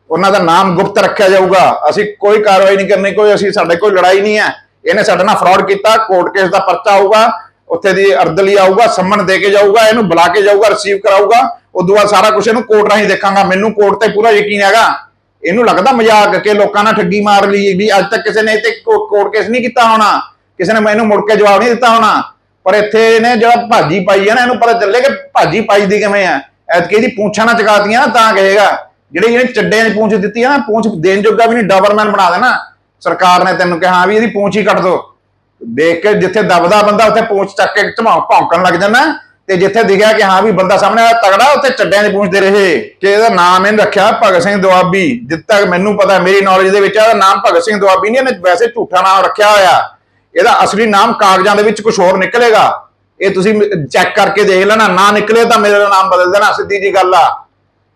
ਉਹਨਾਂ ਦਾ ਨਾਮ ਗੁਪਤ ਰੱਖਿਆ ਜਾਊਗਾ। ਅਸੀਂ ਕੋਈ ਕਾਰਵਾਈ ਨਹੀਂ ਕਰਨੀ, ਕੋਈ ਅਸੀਂ ਸਾਡੇ ਕੋਈ ਲੜਾਈ ਨਹੀਂ ਹੈ। ਇਹਨੇ ਸਾਡੇ ਨਾਲ ਫਰਾਡ ਕੀਤਾ ਕੋਰਟ ਕੇਸ ਦਾ ਪਰਚਾ ਆਊਗਾ ਉੱਥੇ ਦੀ ਅਰਦਲੀ ਆਊਗਾ ਸੰਮਨ ਦੇ ਕੇ ਜਾਊਗਾ, ਇਹਨੂੰ ਬੁਲਾ ਕੇ ਜਾਊਗਾ ਰਿਸੀਵ ਕਰਾਊਗਾ, ਉਦੋਂ ਬਾਅਦ ਸਾਰਾ ਕੁਝ ਇਹਨੂੰ ਕੋਰਟ ਰਾਹੀਂ ਦੇਖਾਂਗਾ। ਮੈਨੂੰ ਕੋਰਟ ਤੇ ਪੂਰਾ ਯਕੀਨ ਹੈਗਾ। ਇਹਨੂੰ ਲੱਗਦਾ ਮਜ਼ਾਕ ਕਿ ਲੋਕਾਂ ਨਾਲ ਠੱਗੀ ਮਾਰ ਲਈ, ਵੀ ਅੱਜ ਤੱਕ ਕਿਸੇ ਨੇ ਤੇ ਕੋਰਟ ਕੇਸ ਨਹੀਂ ਕੀਤਾ ਹੋਣਾ। ਕਿਸੇ ਨੇ ਮੈਨੂੰ ਮੁੜ ਕੇ ਜਵਾਬ ਨਹੀਂ ਦਿੱਤਾ ਹੋਣਾ। ਪਰ ਇੱਥੇ ਇਹਨੇ ਜਿਹੜਾ ਭਾਜੀ ਪਾਈ ਹੈ ਨਾ, ਇਹਨੂੰ ਪਤਾ ਚੱਲੇ ਕਿ ਭਾਜੀ ਪਾਈ ਦੀ ਕਿਵੇਂ ਆ। ਐਤਕੀ ਇਹਦੀ ਪੂੰਛਾਂ ਨਾ ਚਕਾਤੀਆਂ ਨਾ ਤਾਂ ਕਹੇਗਾ। ਜਿਹੜੇ ਇਹਨੇ ਚੱਡਿਆਂ 'ਚ ਪੂੰਛ ਦਿੱਤੀ ਹੈ ਨਾ, ਪੂੰਛ ਦੇਣ ਜੋਗਾ ਵੀ ਨਹੀਂ ਡਬਰਮੈਨ ਬਣਾ ਦੇਣਾ। ਸਰਕਾਰ ਨੇ ਤੈਨੂੰ ਕਿਹਾ ਵੀ ਇਹਦੀ ਪੂੰਛ ਹੀ ਕੱਟ ਦੋ। ਦੇਖ ਕੇ ਜਿੱਥੇ ਦਬਦਾ ਬੰਦਾ ਉੱਥੇ ਪੂੰਛ ਚੱਕ ਕੇ ਧਮਾਉ ਭੌਂਕਣ ਲੱਗ ਜਾਂਦਾ ਤੇ ਜਿੱਥੇ ਦਿਖਿਆ ਕਿ ਹਾਂ ਵੀ ਬੰਦਾ ਸਾਹਮਣੇ ਆਇਆ ਤਗੜਾ, ਉੱਥੇ ਚੱਡਿਆਂ 'ਚ ਪੂੰਛਦੇ ਰਹੇ। ਕਿ ਇਹਦਾ ਨਾਮ ਇਹਨੇ ਰੱਖਿਆ ਭਗਤ ਸਿੰਘ ਦੁਆਬੀ। ਜਿੱਦ ਤੱਕ ਮੈਨੂੰ ਪਤਾ ਮੇਰੀ ਨੌਲੇਜ ਦੇ ਵਿੱਚ ਇਹਦਾ ਨਾਮ ਭਗਤ ਸਿੰਘ ਦੁਆਬੀ ਨਹੀਂ, ਇਹਨੇ ਵੈਸੇ ਝੂਠਾ ਨਾਮ ਰੱਖਿਆ ਹੋਇਆ। ਇਹਦਾ ਅਸਲੀ ਨਾਮ ਕਾਗਜ਼ਾਂ ਦੇ ਵਿੱਚ ਕੁਝ ਹੋਰ ਨਿਕਲੇਗਾ। ਇਹ ਤੁਸੀਂ ਚੈੱਕ ਕਰਕੇ ਦੇਖ ਲੈਣਾ, ਨਾ ਨਿਕਲੇ ਤਾਂ ਮੇਰਾ ਨਾਮ ਬਦਲ ਦੇਣਾ, ਸਿੱਧੀ ਜੀ ਗੱਲ ਆ।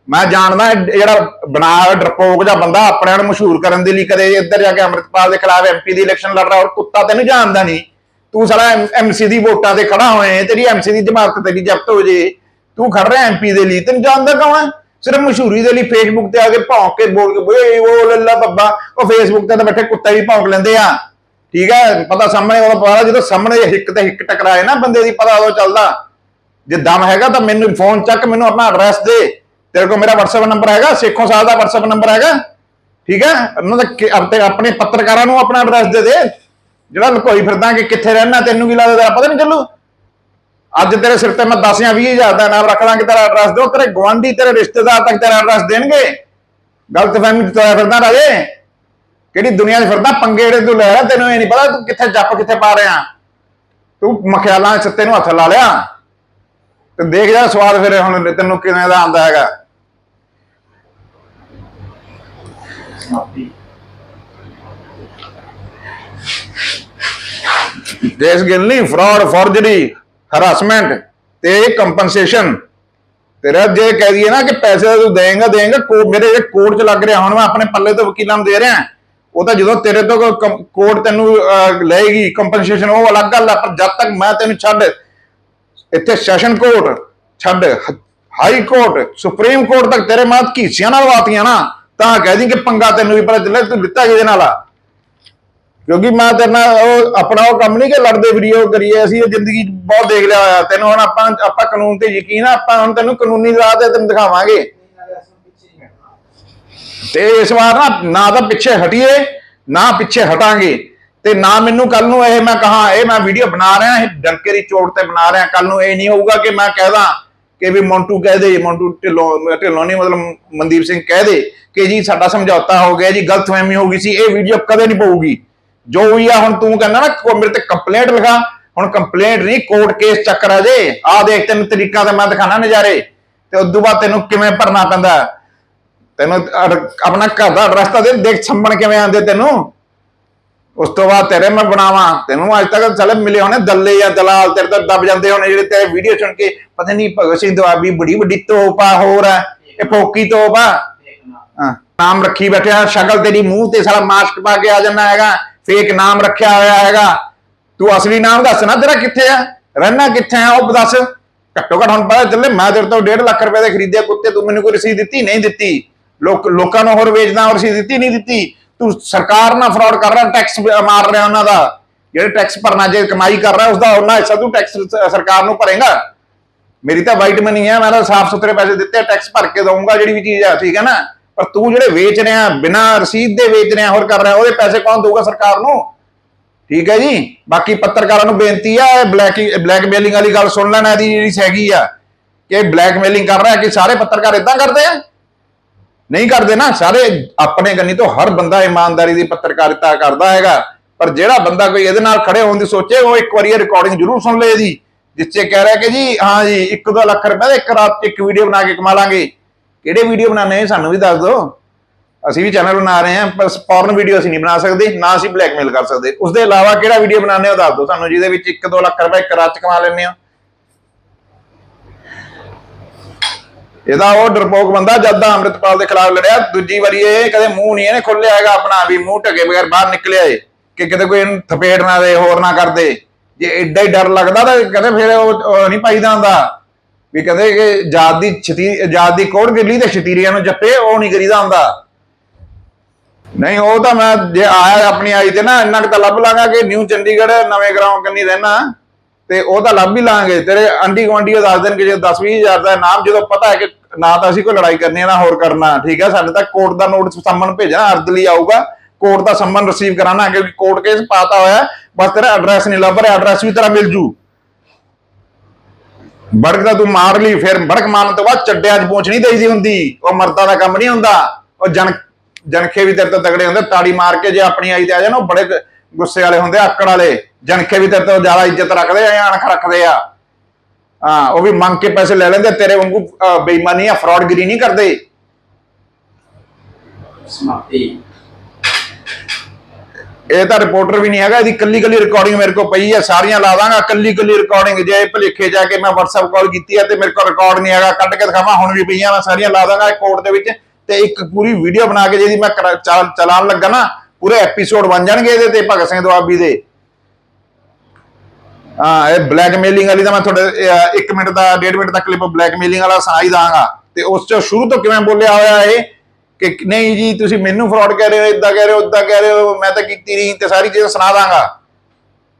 ਮੈਂ ਜਾਣਦਾ ਇਹ ਜਿਹੜਾ ਬਣਾ ਡਰਪੋਕ ਜਾਂ ਬੰਦਾ ਆਪਣੇ ਨੂੰ ਮਸ਼ਹੂਰ ਕਰਨ ਦੇ ਲਈ ਕਦੇ ਇੱਧਰ ਜਾ ਕੇ ਅੰਮ੍ਰਿਤਪਾਲ ਦੇ ਖਿਲਾਫ ਐਮਪੀ ਦੀ ਇਲੈਕਸ਼ਨ ਲੜ ਰਿਹਾ ਔਰ ਕੁੱਤਾ ਤੈਨੂੰ ਜਾਣਦਾ ਨਹੀਂ। ਤੂੰ ਸਾਲਾ ਐਮਸੀ ਦੀ ਵੋਟਾਂ ਤੇ ਖੜਾ ਹੋਏ, ਤੇਰੀ ਐਮਸੀ ਦੀ ਜਮਾਨਤ ਤੇਰੀ ਜ਼ਬਤ ਹੋ ਜੇ। ਤੂੰ ਖੜ ਰਿਹਾ ਐਮਪੀ ਦੇ ਲਈ, ਤੈਨੂੰ ਜਾਣਦਾ ਕੌਣ ਹੈ? ਸਿਰਫ ਮਸ਼ਹੂਰੀ ਦੇ ਲਈ ਫੇਸਬੁੱਕ ਤੇ ਆ ਕੇ ਭੌਂਕ ਕੇ ਬੋਲ ਕੇ ਓਏ ਉਹ ਲੱਲਾ ਬੱਬਾ। ਉਹ ਫੇਸਬੁੱਕ ਤੇ ਤਾਂ ਬੈਠੇ ਕੁੱਤਾ ਵੀ ਭੌਂਕ ਲੈਂਦੇ ਆ। ਠੀਕ ਹੈ? ਪਤਾ ਸਾਹਮਣੇ ਉਹਦਾ ਪਤਾ, ਜਦੋਂ ਸਾਹਮਣੇ ਹਿੱਕ ਤੇ ਹਿੱਕ ਟਕਰਾਏ ਨਾ ਬੰਦੇ ਦੀ, ਪਤਾ ਉਦੋਂ ਚੱਲਦਾ। ਜੇ ਦਮ ਹੈਗਾ ਤਾਂ ਮੈਨੂੰ ਫੋਨ ਚੱਕ, ਮੈਨੂੰ ਆਪਣਾ ਐਡਰੈਸ ਦੇ। ਤੇਰੇ ਕੋਲ ਮੇਰਾ WhatsApp ਨੰਬਰ ਹੈਗਾ, ਸੇਖੋਂ ਸਾਹਿਬ ਦਾ WhatsApp ਨੰਬਰ ਹੈਗਾ। ਠੀਕ ਹੈ? ਉਹਨਾਂ ਦਾ ਆਪਣੇ ਆਪਣੇ ਪੱਤਰਕਾਰਾਂ ਨੂੰ ਆਪਣਾ ਐਡਰੈਸ ਦੇ ਦੇ। ਜਿਹੜਾ ਲੁਕੋਈ ਫਿਰਦਾ ਕਿ ਕਿੱਥੇ ਰਹਿਣਾ ਤੈਨੂੰ ਕੀ ਲੱਗਦਾ ਤੇਰਾ ਪਤਾ ਨਹੀਂ ਚੱਲੂ? ਅੱਜ ਤੇਰੇ ਸਿਰ ਤੇ ਮੈਂ 10 ਜਾਂ 20 ਹਜ਼ਾਰ ਦਾ ਨਾਮ ਰੱਖ ਦਾਂਗੇ, ਤੇਰਾ ਐਡਰੈਸ ਦਿਓ। ਤੇਰੇ ਗਵਾਂਢੀ ਤੇਰੇ ਰਿਸ਼ਤੇਦਾਰ ਤੱਕ ਤੇਰਾ ਐਡਰੈਸ ਦੇਣਗੇ। ਗਲਤ ਫਹਿਮੀ ਚ ਫਿਰਦਾ ਰਾਜੇ। ਕਿਹੜੀ ਦੁਨੀਆ 'ਚ ਫਿਰਦਾ? ਪੰਗੇ ਜਿਹੜੇ ਤੂੰ ਲੈ ਰਿਹਾ, ਤੈਨੂੰ ਇਹ ਨਹੀਂ ਪਤਾ ਤੂੰ ਕਿੱਥੇ ਜੱਪ ਕਿੱਥੇ ਪਾ ਰਿਹਾ। ਤੂੰ ਮਖਿਆਲਾਂ ਦੇ ਸੱਤੇ ਨੂੰ ਹੱਥ ਲਾ ਲਿਆ। ਤੇ ਦੇਖ ਜਾ ਸਵਾਦ ਫਿਰ ਹੁਣ ਤੈਨੂੰ ਕਿਵੇਂ ਦਾ ਆਂਦਾ ਹੈਗਾ। ਦੇਸ਼ ਗਿਲ ਫਰਾਡ ਫੋਰਜਰੀ ਹਰਾਸਮੈਂਟ ਤੇ ਕੰਪਨਸੇਸ਼ਨ ਤੇਰਾ ਜੇ ਕਹਿ ਦਈਏ ਨਾ ਕਿ ਪੈਸੇ ਤੂੰ ਦੇਂਗਾ ਦੇਂਗਾ, ਕੋ ਮੇਰੇ ਇਹ ਕੋਰਟ 'ਚ ਲੱਗ ਰਿਹਾ, ਹੁਣ ਮੈਂ ਆਪਣੇ ਪੱਲੇ ਤੋਂ ਵਕੀਲਾਂ ਨੂੰ ਦੇ ਰਿਹਾ। ਉਹ ਤਾਂ ਜਦੋਂ ਤੇਰੇ ਤੋਂ ਕੋਰਟ ਤੈਨੂੰ ਲਏਗੀ ਕੰਪਨਸੇਸ਼ਨ ਉਹ ਅਲੱਗ ਗੱਲ ਆ, ਪਰ ਜਦ ਤੱਕ ਮੈਂ ਤੈਨੂੰ ਛੱਡ, ਇੱਥੇ ਸੈਸ਼ਨ ਕੋਰਟ ਛੱਡ ਹਾਈ ਕੋਰਟ ਸੁਪਰੀਮ ਕੋਰਟ ਤੱਕ ਤੇਰੇ ਮਾਤ ਘੀਸੀਆਂ ਨਾਲ ਵਾਤੀਆਂ ਨਾ। ਤਾਂ ਕਹਿ ਦੀ ਕਿ ਪੰਗਾ ਤੈਨੂੰ ਵੀ ਪਤਾ ਚੱਲੇ ਤੂੰ ਲਿੱਤਾ ਕਿਹਦੇ ਨਾਲ ਆ? ਕਿਉਂਕਿ ਮੈਂ ਤੇਰੇ ਨਾਲ ਉਹ ਆਪਣਾ ਉਹ ਕੰਮ ਨਹੀਂ ਕਿ ਲੜਦੇ ਵੀਡੀਓ ਕਰੀਏ ਅਸੀਂ ਇਹ ਜ਼ਿੰਦਗੀ 'ਚ ਬਹੁਤ ਦੇਖ ਲਿਆ ਹੋਇਆ। ਤੈਨੂੰ ਹੁਣ ਆਪਾਂ ਆਪਾਂ ਕਾਨੂੰਨ ਤੇ ਯਕੀਨ ਆ, ਆਪਾਂ ਹੁਣ ਤੈਨੂੰ ਕਾਨੂੰਨੀ ਰਾਹ ਤੇ ਤੈਨੂੰ ਦਿਖਾਵਾਂਗੇ। ਤੇ ਇਸ ਵਾਰ ਨਾ ਨਾ ਤਾਂ ਪਿੱਛੇ ਹਟੀਏ, ਨਾ ਪਿੱਛੇ ਹਟਾਂਗੇ। ਤੇ ਨਾ ਮੈਨੂੰ ਕੱਲ ਨੂੰ ਇਹ ਮੈਂ ਕਹਾ, ਇਹ ਮੈਂ ਵੀਡੀਓ ਬਣਾ ਰਿਹਾ, ਇਹ ਡੰਕੇ ਦੀ ਚੋਟ ਤੇ ਬਣਾ ਰਿਹਾ। ਕੱਲ ਨੂੰ ਇਹ ਨਹੀਂ ਹੋਊਗਾ ਕਿ ਮੈਂ ਕਹਿਦਾ ਕਿ ਵੀ ਮੌਂਟੂ ਕਹਿ ਦੇ, ਮੌਂਟੂ ਢਿੱਲੋਂ ਢਿੱਲੋਂ ਨਹੀਂ, ਮਤਲਬ ਮਨਦੀਪ ਸਿੰਘ ਕਹਿ ਦੇ ਕਿ ਜੀ ਸਾਡਾ ਸਮਝੌਤਾ ਹੋ ਗਿਆ ਜੀ, ਗਲਤਫਹਿਮੀ ਹੋ ਗਈ ਸੀ, ਇਹ ਵੀਡੀਓ ਕਦੇ ਨਹੀਂ ਪਊਗੀ। ਜੋ ਵੀ ਆ, ਹੁਣ ਤੂੰ ਕਹਿੰਦਾ ਨਾ ਮੇਰੇ ਤੇ ਕੰਪਲੇਂਟ ਲਿਖਾ, ਹੁਣ ਕੰਪਲੇਂਟ ਨਹੀਂ ਕੋਰਟ ਕੇਸ ਚੱਕਰ ਆ ਜੇ। ਆ ਦੇਖ ਤੈਨੂੰ ਤਰੀਕਾ ਤੇ ਮੈਂ ਦਿਖਾਣਾ ਨਜ਼ਾਰੇ। ਤੇ ਉਦੋਂ ਬਾਅਦ ਤੈਨੂੰ ਕਿਵੇਂ ਭਰਨਾ ਪੈਂਦਾ? ਤੈਨੂੰ ਆਪਣਾ ਘਰ ਦਾ ਐਡਰੈਸ ਦੇ ਦੇਖ, ਸੰਭਣ ਕਿਵੇਂ ਆਂਦੇ ਤੈਨੂੰ? ਉਸ ਤੋਂ ਬਾਅਦ ਤੇਰੇ ਮੈਂ ਬਣਾਵਾਂ ਤੈਨੂੰ ਅੱਜ ਤੱਕ ਚਲੇ ਮਿਲੇ ਹੋਣੇ ਦੱਲੇ ਜਾਂ ਦਲਾਲ ਤੇਰੇ ਤੋਂ ਦਬ ਜਾਂਦੇ ਹੋਣੇ ਜਿਹੜੇ ਤੇਰੇ ਵੀਡੀਓ ਸੁਣ ਕੇ ਪਤਾ ਨਹੀਂ ਭਗਤ ਸਿੰਘ ਦੁਆਬੀ ਬੜੀ ਵੱਡੀ ਤੋਪ ਹੋਰ ਆ ਇਹ ਫੋਕੀ ਤੋਪ ਹਾਂ, ਨਾਮ ਰੱਖੀ ਬੈਠਿਆ ਸ਼ਕਲ ਤੇਰੀ ਮੂੰਹ ਤੇ ਸਾਰਾ ਮਾਸਕ ਪਾ ਕੇ ਆ ਜਾਂਦਾ ਹੈਗਾ ਫੇਕ ਨਾਮ ਰੱਖਿਆ ਹੋਇਆ ਹੈਗਾ। ਤੂੰ ਅਸਲੀ ਨਾਮ ਦੱਸ ਨਾ ਤੇਰਾ ਕਿੱਥੇ ਆ? ਰਹਿਣਾ ਕਿੱਥੇ ਆ ਉਹ ਦੱਸ। ਘੱਟੋ ਘੱਟ ਹੁਣ ਪਤਾ ਚੱਲੇ ਮੈਂ ਤੇਰੇ ਤੋਂ 1.5 ਲੱਖ ਰੁਪਏ ਦੇ ਖਰੀਦਿਆ ਕੁੱਤੇ ਤੂੰ ਮੈਨੂੰ ਕੋਈ ਰਸੀਦ ਦਿੱਤੀ? ਨਹੀਂ ਦਿੱਤੀ। ਲੋਕਾਂ ਨੂੰ ਹੋਰ ਵੇਚਦਾ ਹੋਰ ਰਸੀਦ ਦਿੱਤੀ ਨਹੀਂ ਦਿੱਤੀ? ਤੂੰ ਸਰਕਾਰ ਨਾਲ ਫਰਾਡ ਕਰ ਰਿਹਾ ਟੈਕਸ ਮਾਰ ਰਿਹਾ ਉਹਨਾਂ ਦਾ। ਜਿਹੜੇ ਟੈਕਸ ਭਰਨਾ, ਜੇ ਕਮਾਈ ਕਰ ਰਿਹਾ ਉਸ ਦਾ ਉਹਨਾਂ ਹਿੱਸਾ ਤੂੰ ਟੈਕਸ ਸਰਕਾਰ ਨੂੰ ਭਰੇਗਾ। ਮੇਰੀ ਤਾਂ ਵਾਈਟ ਮਨੀ ਹੈ ਮੈਂ ਤਾਂ ਸਾਫ਼ ਸੁਥਰੇ ਪੈਸੇ ਦਿੱਤੇ ਟੈਕਸ ਭਰ ਕੇ ਦਊਂਗਾ, ਜਿਹੜੀ ਵੀ ਚੀਜ਼ ਆ, ਠੀਕ ਹੈ ਨਾ? ਪਰ ਤੂੰ ਜਿਹੜੇ ਵੇਚ ਰਿਹਾ, ਬਿਨਾਂ ਰਸੀਦ ਦੇ ਵੇਚ ਰਿਹਾ, ਹੋਰ ਕਰ ਰਿਹਾ, ਉਹਦੇ ਪੈਸੇ ਕੌਣ ਦਊਗਾ ਸਰਕਾਰ ਨੂੰ? ਠੀਕ ਹੈ ਜੀ? ਬਾਕੀ ਪੱਤਰਕਾਰਾਂ ਨੂੰ ਬੇਨਤੀ ਆ ਬਲੈਕ ਬਲੈਕਮੇਲਿੰਗ ਵਾਲੀ ਗੱਲ ਸੁਣ ਲੈਣਾ, ਇਹਦੀ ਜਿਹੜੀ ਹੈਗੀ ਆ, ਕਿ ਬਲੈਕਮੇਲਿੰਗ ਕਰ ਰਿਹਾ, ਕਿ ਸਾਰੇ ਪੱਤਰਕਾਰ ਇਦਾਂ ਕਰਦੇ ਆ? ਨਹੀਂ ਕਰਦੇ ਨਾ, ਸਾਰੇ ਆਪਣੇ ਕੰਨੀ ਤੋਂ ਹਰ ਬੰਦਾ ਇਮਾਨਦਾਰੀ ਦੀ ਪੱਤਰਕਾਰਿਤਾ ਕਰਦਾ ਹੈਗਾ। ਪਰ ਜਿਹੜਾ ਬੰਦਾ ਕੋਈ ਇਹਦੇ ਨਾਲ ਖੜੇ ਹੋਣ ਦੀ ਸੋਚੇ, ਉਹ ਇੱਕ ਵਾਰੀ ਰਿਕਾਰਡਿੰਗ ਜ਼ਰੂਰ ਸੁਣ ਲਏ ਜੀ ਜਿਸ 'ਚ ਕਹਿ ਰਿਹਾ ਕਿ ਜੀ, ਹਾਂ ਜੀ 1-2 ਲੱਖ ਰੁਪਏ ਦਾ ਇੱਕ ਰਾਤ 'ਚ ਇੱਕ ਵੀਡੀਓ ਬਣਾ ਕੇ ਕਮਾ ਲਾਂਗੇ। ਕਿਹੜੇ ਵੀਡੀਓ ਬਣਾਣੇ ਆ ਸਾਨੂੰ ਵੀ ਦੱਸ ਦਿਓ। ਅਸੀਂ ਵੀ ਚੈਨਲ ਬਣਾ ਰਹੇ ਹਾਂ, ਪਰ ਫੌਰਨ ਵੀਡੀਓ ਅਸੀਂ ਨਹੀਂ ਬਣਾ ਸਕਦੇ, ਨਾ ਅਸੀਂ ਬਲੈਕਮੇਲ ਕਰ ਸਕਦੇ। ਉਸ ਦੇ ਇਲਾਵਾ ਕਿਹੜਾ ਵੀਡੀਓ ਬਣਾਣੇ ਹੋ, ਦੱਸ ਦਿਓ ਸਾਨੂੰ, ਜਿਹਦੇ ਵਿੱਚ 1-2 ਲੱਖ ਰੁਪਏ ਇੱਕ ਰਾਤ 'ਚ ਕਮਾ ਲੈਂਦੇ ਹੋ। ਇਹਦਾ ਉਹ ਡਰਪੋਕ ਬੰਦਾ ਜਦ ਦਾ ਅੰਮ੍ਰਿਤਪਾਲ ਦੇ ਖਿਲਾਫ ਲੜਿਆ, ਦੂਜੀ ਵਾਰੀ ਇਹ ਕਦੇ ਮੂੰਹ ਨਹੀਂ ਇਹਨੇ ਖੋਲਿਆ ਹੈਗਾ ਆਪਣਾ, ਵੀ ਮੂੰਹ ਢਕੇ ਬਗੈਰ ਬਾਹਰ ਨਿਕਲਿਆ ਏ, ਕਿ ਕਿਤੇ ਕੋਈ ਇਹਨੂੰ ਥਪੇੜ ਨਾ ਦੇ, ਹੋਰ ਨਾ ਕਰਦੇ ਜੇ ਐਡਾ ਹੀ ਡਰ ਲੱਗਦਾ ਤਾਂ ਕਹਿੰਦੇ ਫਿਰ ਉਹ ਉਹ ਨਹੀਂ ਪਾਈਦਾ ਹੁੰਦਾ। ਵੀ ਕਹਿੰਦੇ ਕਿ ਜਾਤ ਦੀ ਛਤੀ, ਜਾਤ ਦੀ ਕੋੜ ਗਿੱਲੀ ਤੇ ਛਤੀਰੀਆਂ ਨੂੰ ਜੱਪੇ, ਉਹ ਨਹੀਂ ਕਰੀਦਾ ਹੁੰਦਾ। ਨਹੀਂ, ਉਹ ਤਾਂ ਮੈਂ ਜੇ ਆਇਆ ਆਪਣੀ ਆਈ ਤੇ ਨਾ, ਇੰਨਾ ਕੁ ਤਾਂ ਲੱਭ ਲਾਂਗਾ ਕਿ ਨਿਊ ਚੰਡੀਗੜ੍ਹ, ਨਵੇਂ ਗਰਾਉਂ ਕੰਨੀ ਰਹਿਣਾ। ਤੇ ਉਹ ਤਾਂ ਲੱਭ ਹੀ ਲਾਂਗੇ। ਤੇਰੇ ਆਂਢੀ ਗੁਆਂਢੀ ਦੱਸ ਦੇਣਗੇ, ਜੇ 10 ਹਜ਼ਾਰ ਦਾ ਨਾਮ ਜਦੋਂ ਪਤਾ ਹੈ ਕਿ ਨਾ ਤਾਂ ਅਸੀਂ ਕੋਈ ਲੜਾਈ ਕਰਨੀ ਹੈ, ਨਾ ਹੋਰ ਕਰਨਾ। ਠੀਕ ਹੈ ਸਾਡੇ ਤਾਂ ਕੋਰਟ ਦਾ ਨੋਟਿਸ ਸੰਮਨ ਭੇਜਣਾ ਅਰਦਲੀ ਆਊਗਾ। ਕੋਰਟ ਦਾ ਸੰਮਨ ਰਿਸੀਵ ਕਰਾਣਾ ਕਿਉਂਕਿ ਕੋਰਟ ਕੇਸ ਪਾਤਾ ਹੋਇਆ ਬਸ ਤੇਰਾ ਐਡਰੈਸ ਨਹੀਂ ਲੱਭ ਰਿਹਾ ਐਡਰੈਸ ਵੀ ਤੇਰਾ ਮਿਲ ਜੂ। ਬੜਕ ਦਾ ਤੂੰ ਮਾਰ ਲਈ, ਫਿਰ ਬੜਕ ਮਾਰਨ ਤੋਂ ਬਾਅਦ ਚੱਡਿਆਂ 'ਚ ਪਹੁੰਚ ਨਹੀਂ ਦੇਈਦੀ ਹੁੰਦੀ। ਉਹ ਮਰਦਾਂ ਦਾ ਕੰਮ ਨਹੀਂ ਹੁੰਦਾ। ਉਹ ਜਨ, ਜਨਖੇ ਵੀ ਤੇਰੇ ਤੋਂ ਤਗੜੇ ਹੁੰਦੇ, ਤਾੜੀ ਮਾਰ ਕੇ ਜੇ ਆਪਣੀ ਆਈ ਤੇ ਆ ਜਾਣਾ, ਉਹ ਬੜੇ ਗੁੱਸੇ ਵਾਲੇ ਹੁੰਦੇ ਆਕੜ ਵਾਲੇ। ਜਨਖੇ ਵੀ ਤੇਰੇ ਤੋਂ ਜ਼ਿਆਦਾ ਇੱਜ਼ਤ ਰੱਖਦੇ ਆ ਅਣਖ ਰੱਖਦੇ ਆ। ਹਾਂ ਉਹ ਵੀ ਮੰਗ ਕੇ ਪੈਸੇ ਲੈ ਲੈਂਦੇ ਤੇਰੇ ਵਾਂਗੂ ਬੇਈਮਾਨੀ ਆ ਫਰਾਡਗਿਰੀ ਨਹੀਂ ਕਰਦੇ। ਸਮਾਪਤੀ। ਇਹ ਤਾਂ ਰਿਪੋਰਟਰ ਵੀ ਨਹੀਂ ਹੈਗਾ ਇਹਦੀ ਕੱਲੀ ਕੱਲੀ ਰਿਕਾਰਡਿੰਗ ਮੇਰੇ ਕੋਲ ਪਈ ਹੈ ਸਾਰੀਆਂ ਲਾ ਦਾਂਗਾ ਕੱਲੀ ਕੱਲੀ ਰਿਕਾਰਡਿੰਗ ਜੇ ਭਲੇਖੇ ਜਾ ਕੇ ਮੈਂ WhatsApp ਕਾਲ ਕੀਤੀ ਹੈ ਤੇ ਮੇਰੇ ਕੋਲ ਰਿਕਾਰਡ ਨਹੀਂ ਹੈਗਾ ਕੱਢ ਕੇ ਦਿਖਾਵਾਂ ਹੁਣ ਵੀ ਪਈਆਂ ਮੈਂ ਸਾਰੀਆਂ ਲਾ ਦਾਂਗਾ ਕੋਰਟ ਦੇ ਵਿੱਚ। ਤੇ ਇੱਕ ਪੂਰੀ ਵੀਡੀਓ ਬਣਾ ਕੇ ਜਿਹਦੀ ਮੈਂ ਕਰਾ- ਚਲਾ- ਚਲਾਉਣ ਲੱਗਾ ਨਾ ਪੂਰੇ ਐਪੀਸੋਡ ਬਣ ਜਾਣਗੇ ਇਹਦੇ ਤੇ ਭਗਤ ਸਿੰਘ ਦੁਆਬੀ ਦੇ। ਹਾਂ, ਇਹ ਬਲੈਕਮੇਲਿੰਗ ਵਾਲੀ ਤਾਂ ਮੈਂ ਤੁਹਾਡੇ 1 ਮਿੰਟ ਦਾ 1.5 ਮਿੰਟ ਦਾ ਕਲਿੱਪ ਬਲੈਕਮੇਲਿੰਗ ਵਾਲਾ ਸੁਣਾ ਹੀ ਦਾਂਗਾ। ਤੇ ਉਸ ਚ ਸ਼ੁਰੂ ਤੋਂ ਕਿਵੇਂ ਬੋਲਿਆ ਹੋਇਆ ਇਹ ਕਿ ਨਹੀਂ ਜੀ, ਤੁਸੀਂ ਮੈਨੂੰ ਫਰਾਡ ਕਹਿ ਰਹੇ ਹੋ ਇਦਾਂ ਕਹਿ ਰਹੇ ਹੋ ਉਦਾਂ ਕਹਿ ਰਹੇ ਹੋ, ਮੈਂ ਤਾਂ ਕੀਤੀ ਨਹੀਂ, ਤੇ ਸਾਰੀ ਚੀਜ਼ ਸੁਣਾ ਦਾਂਗਾ।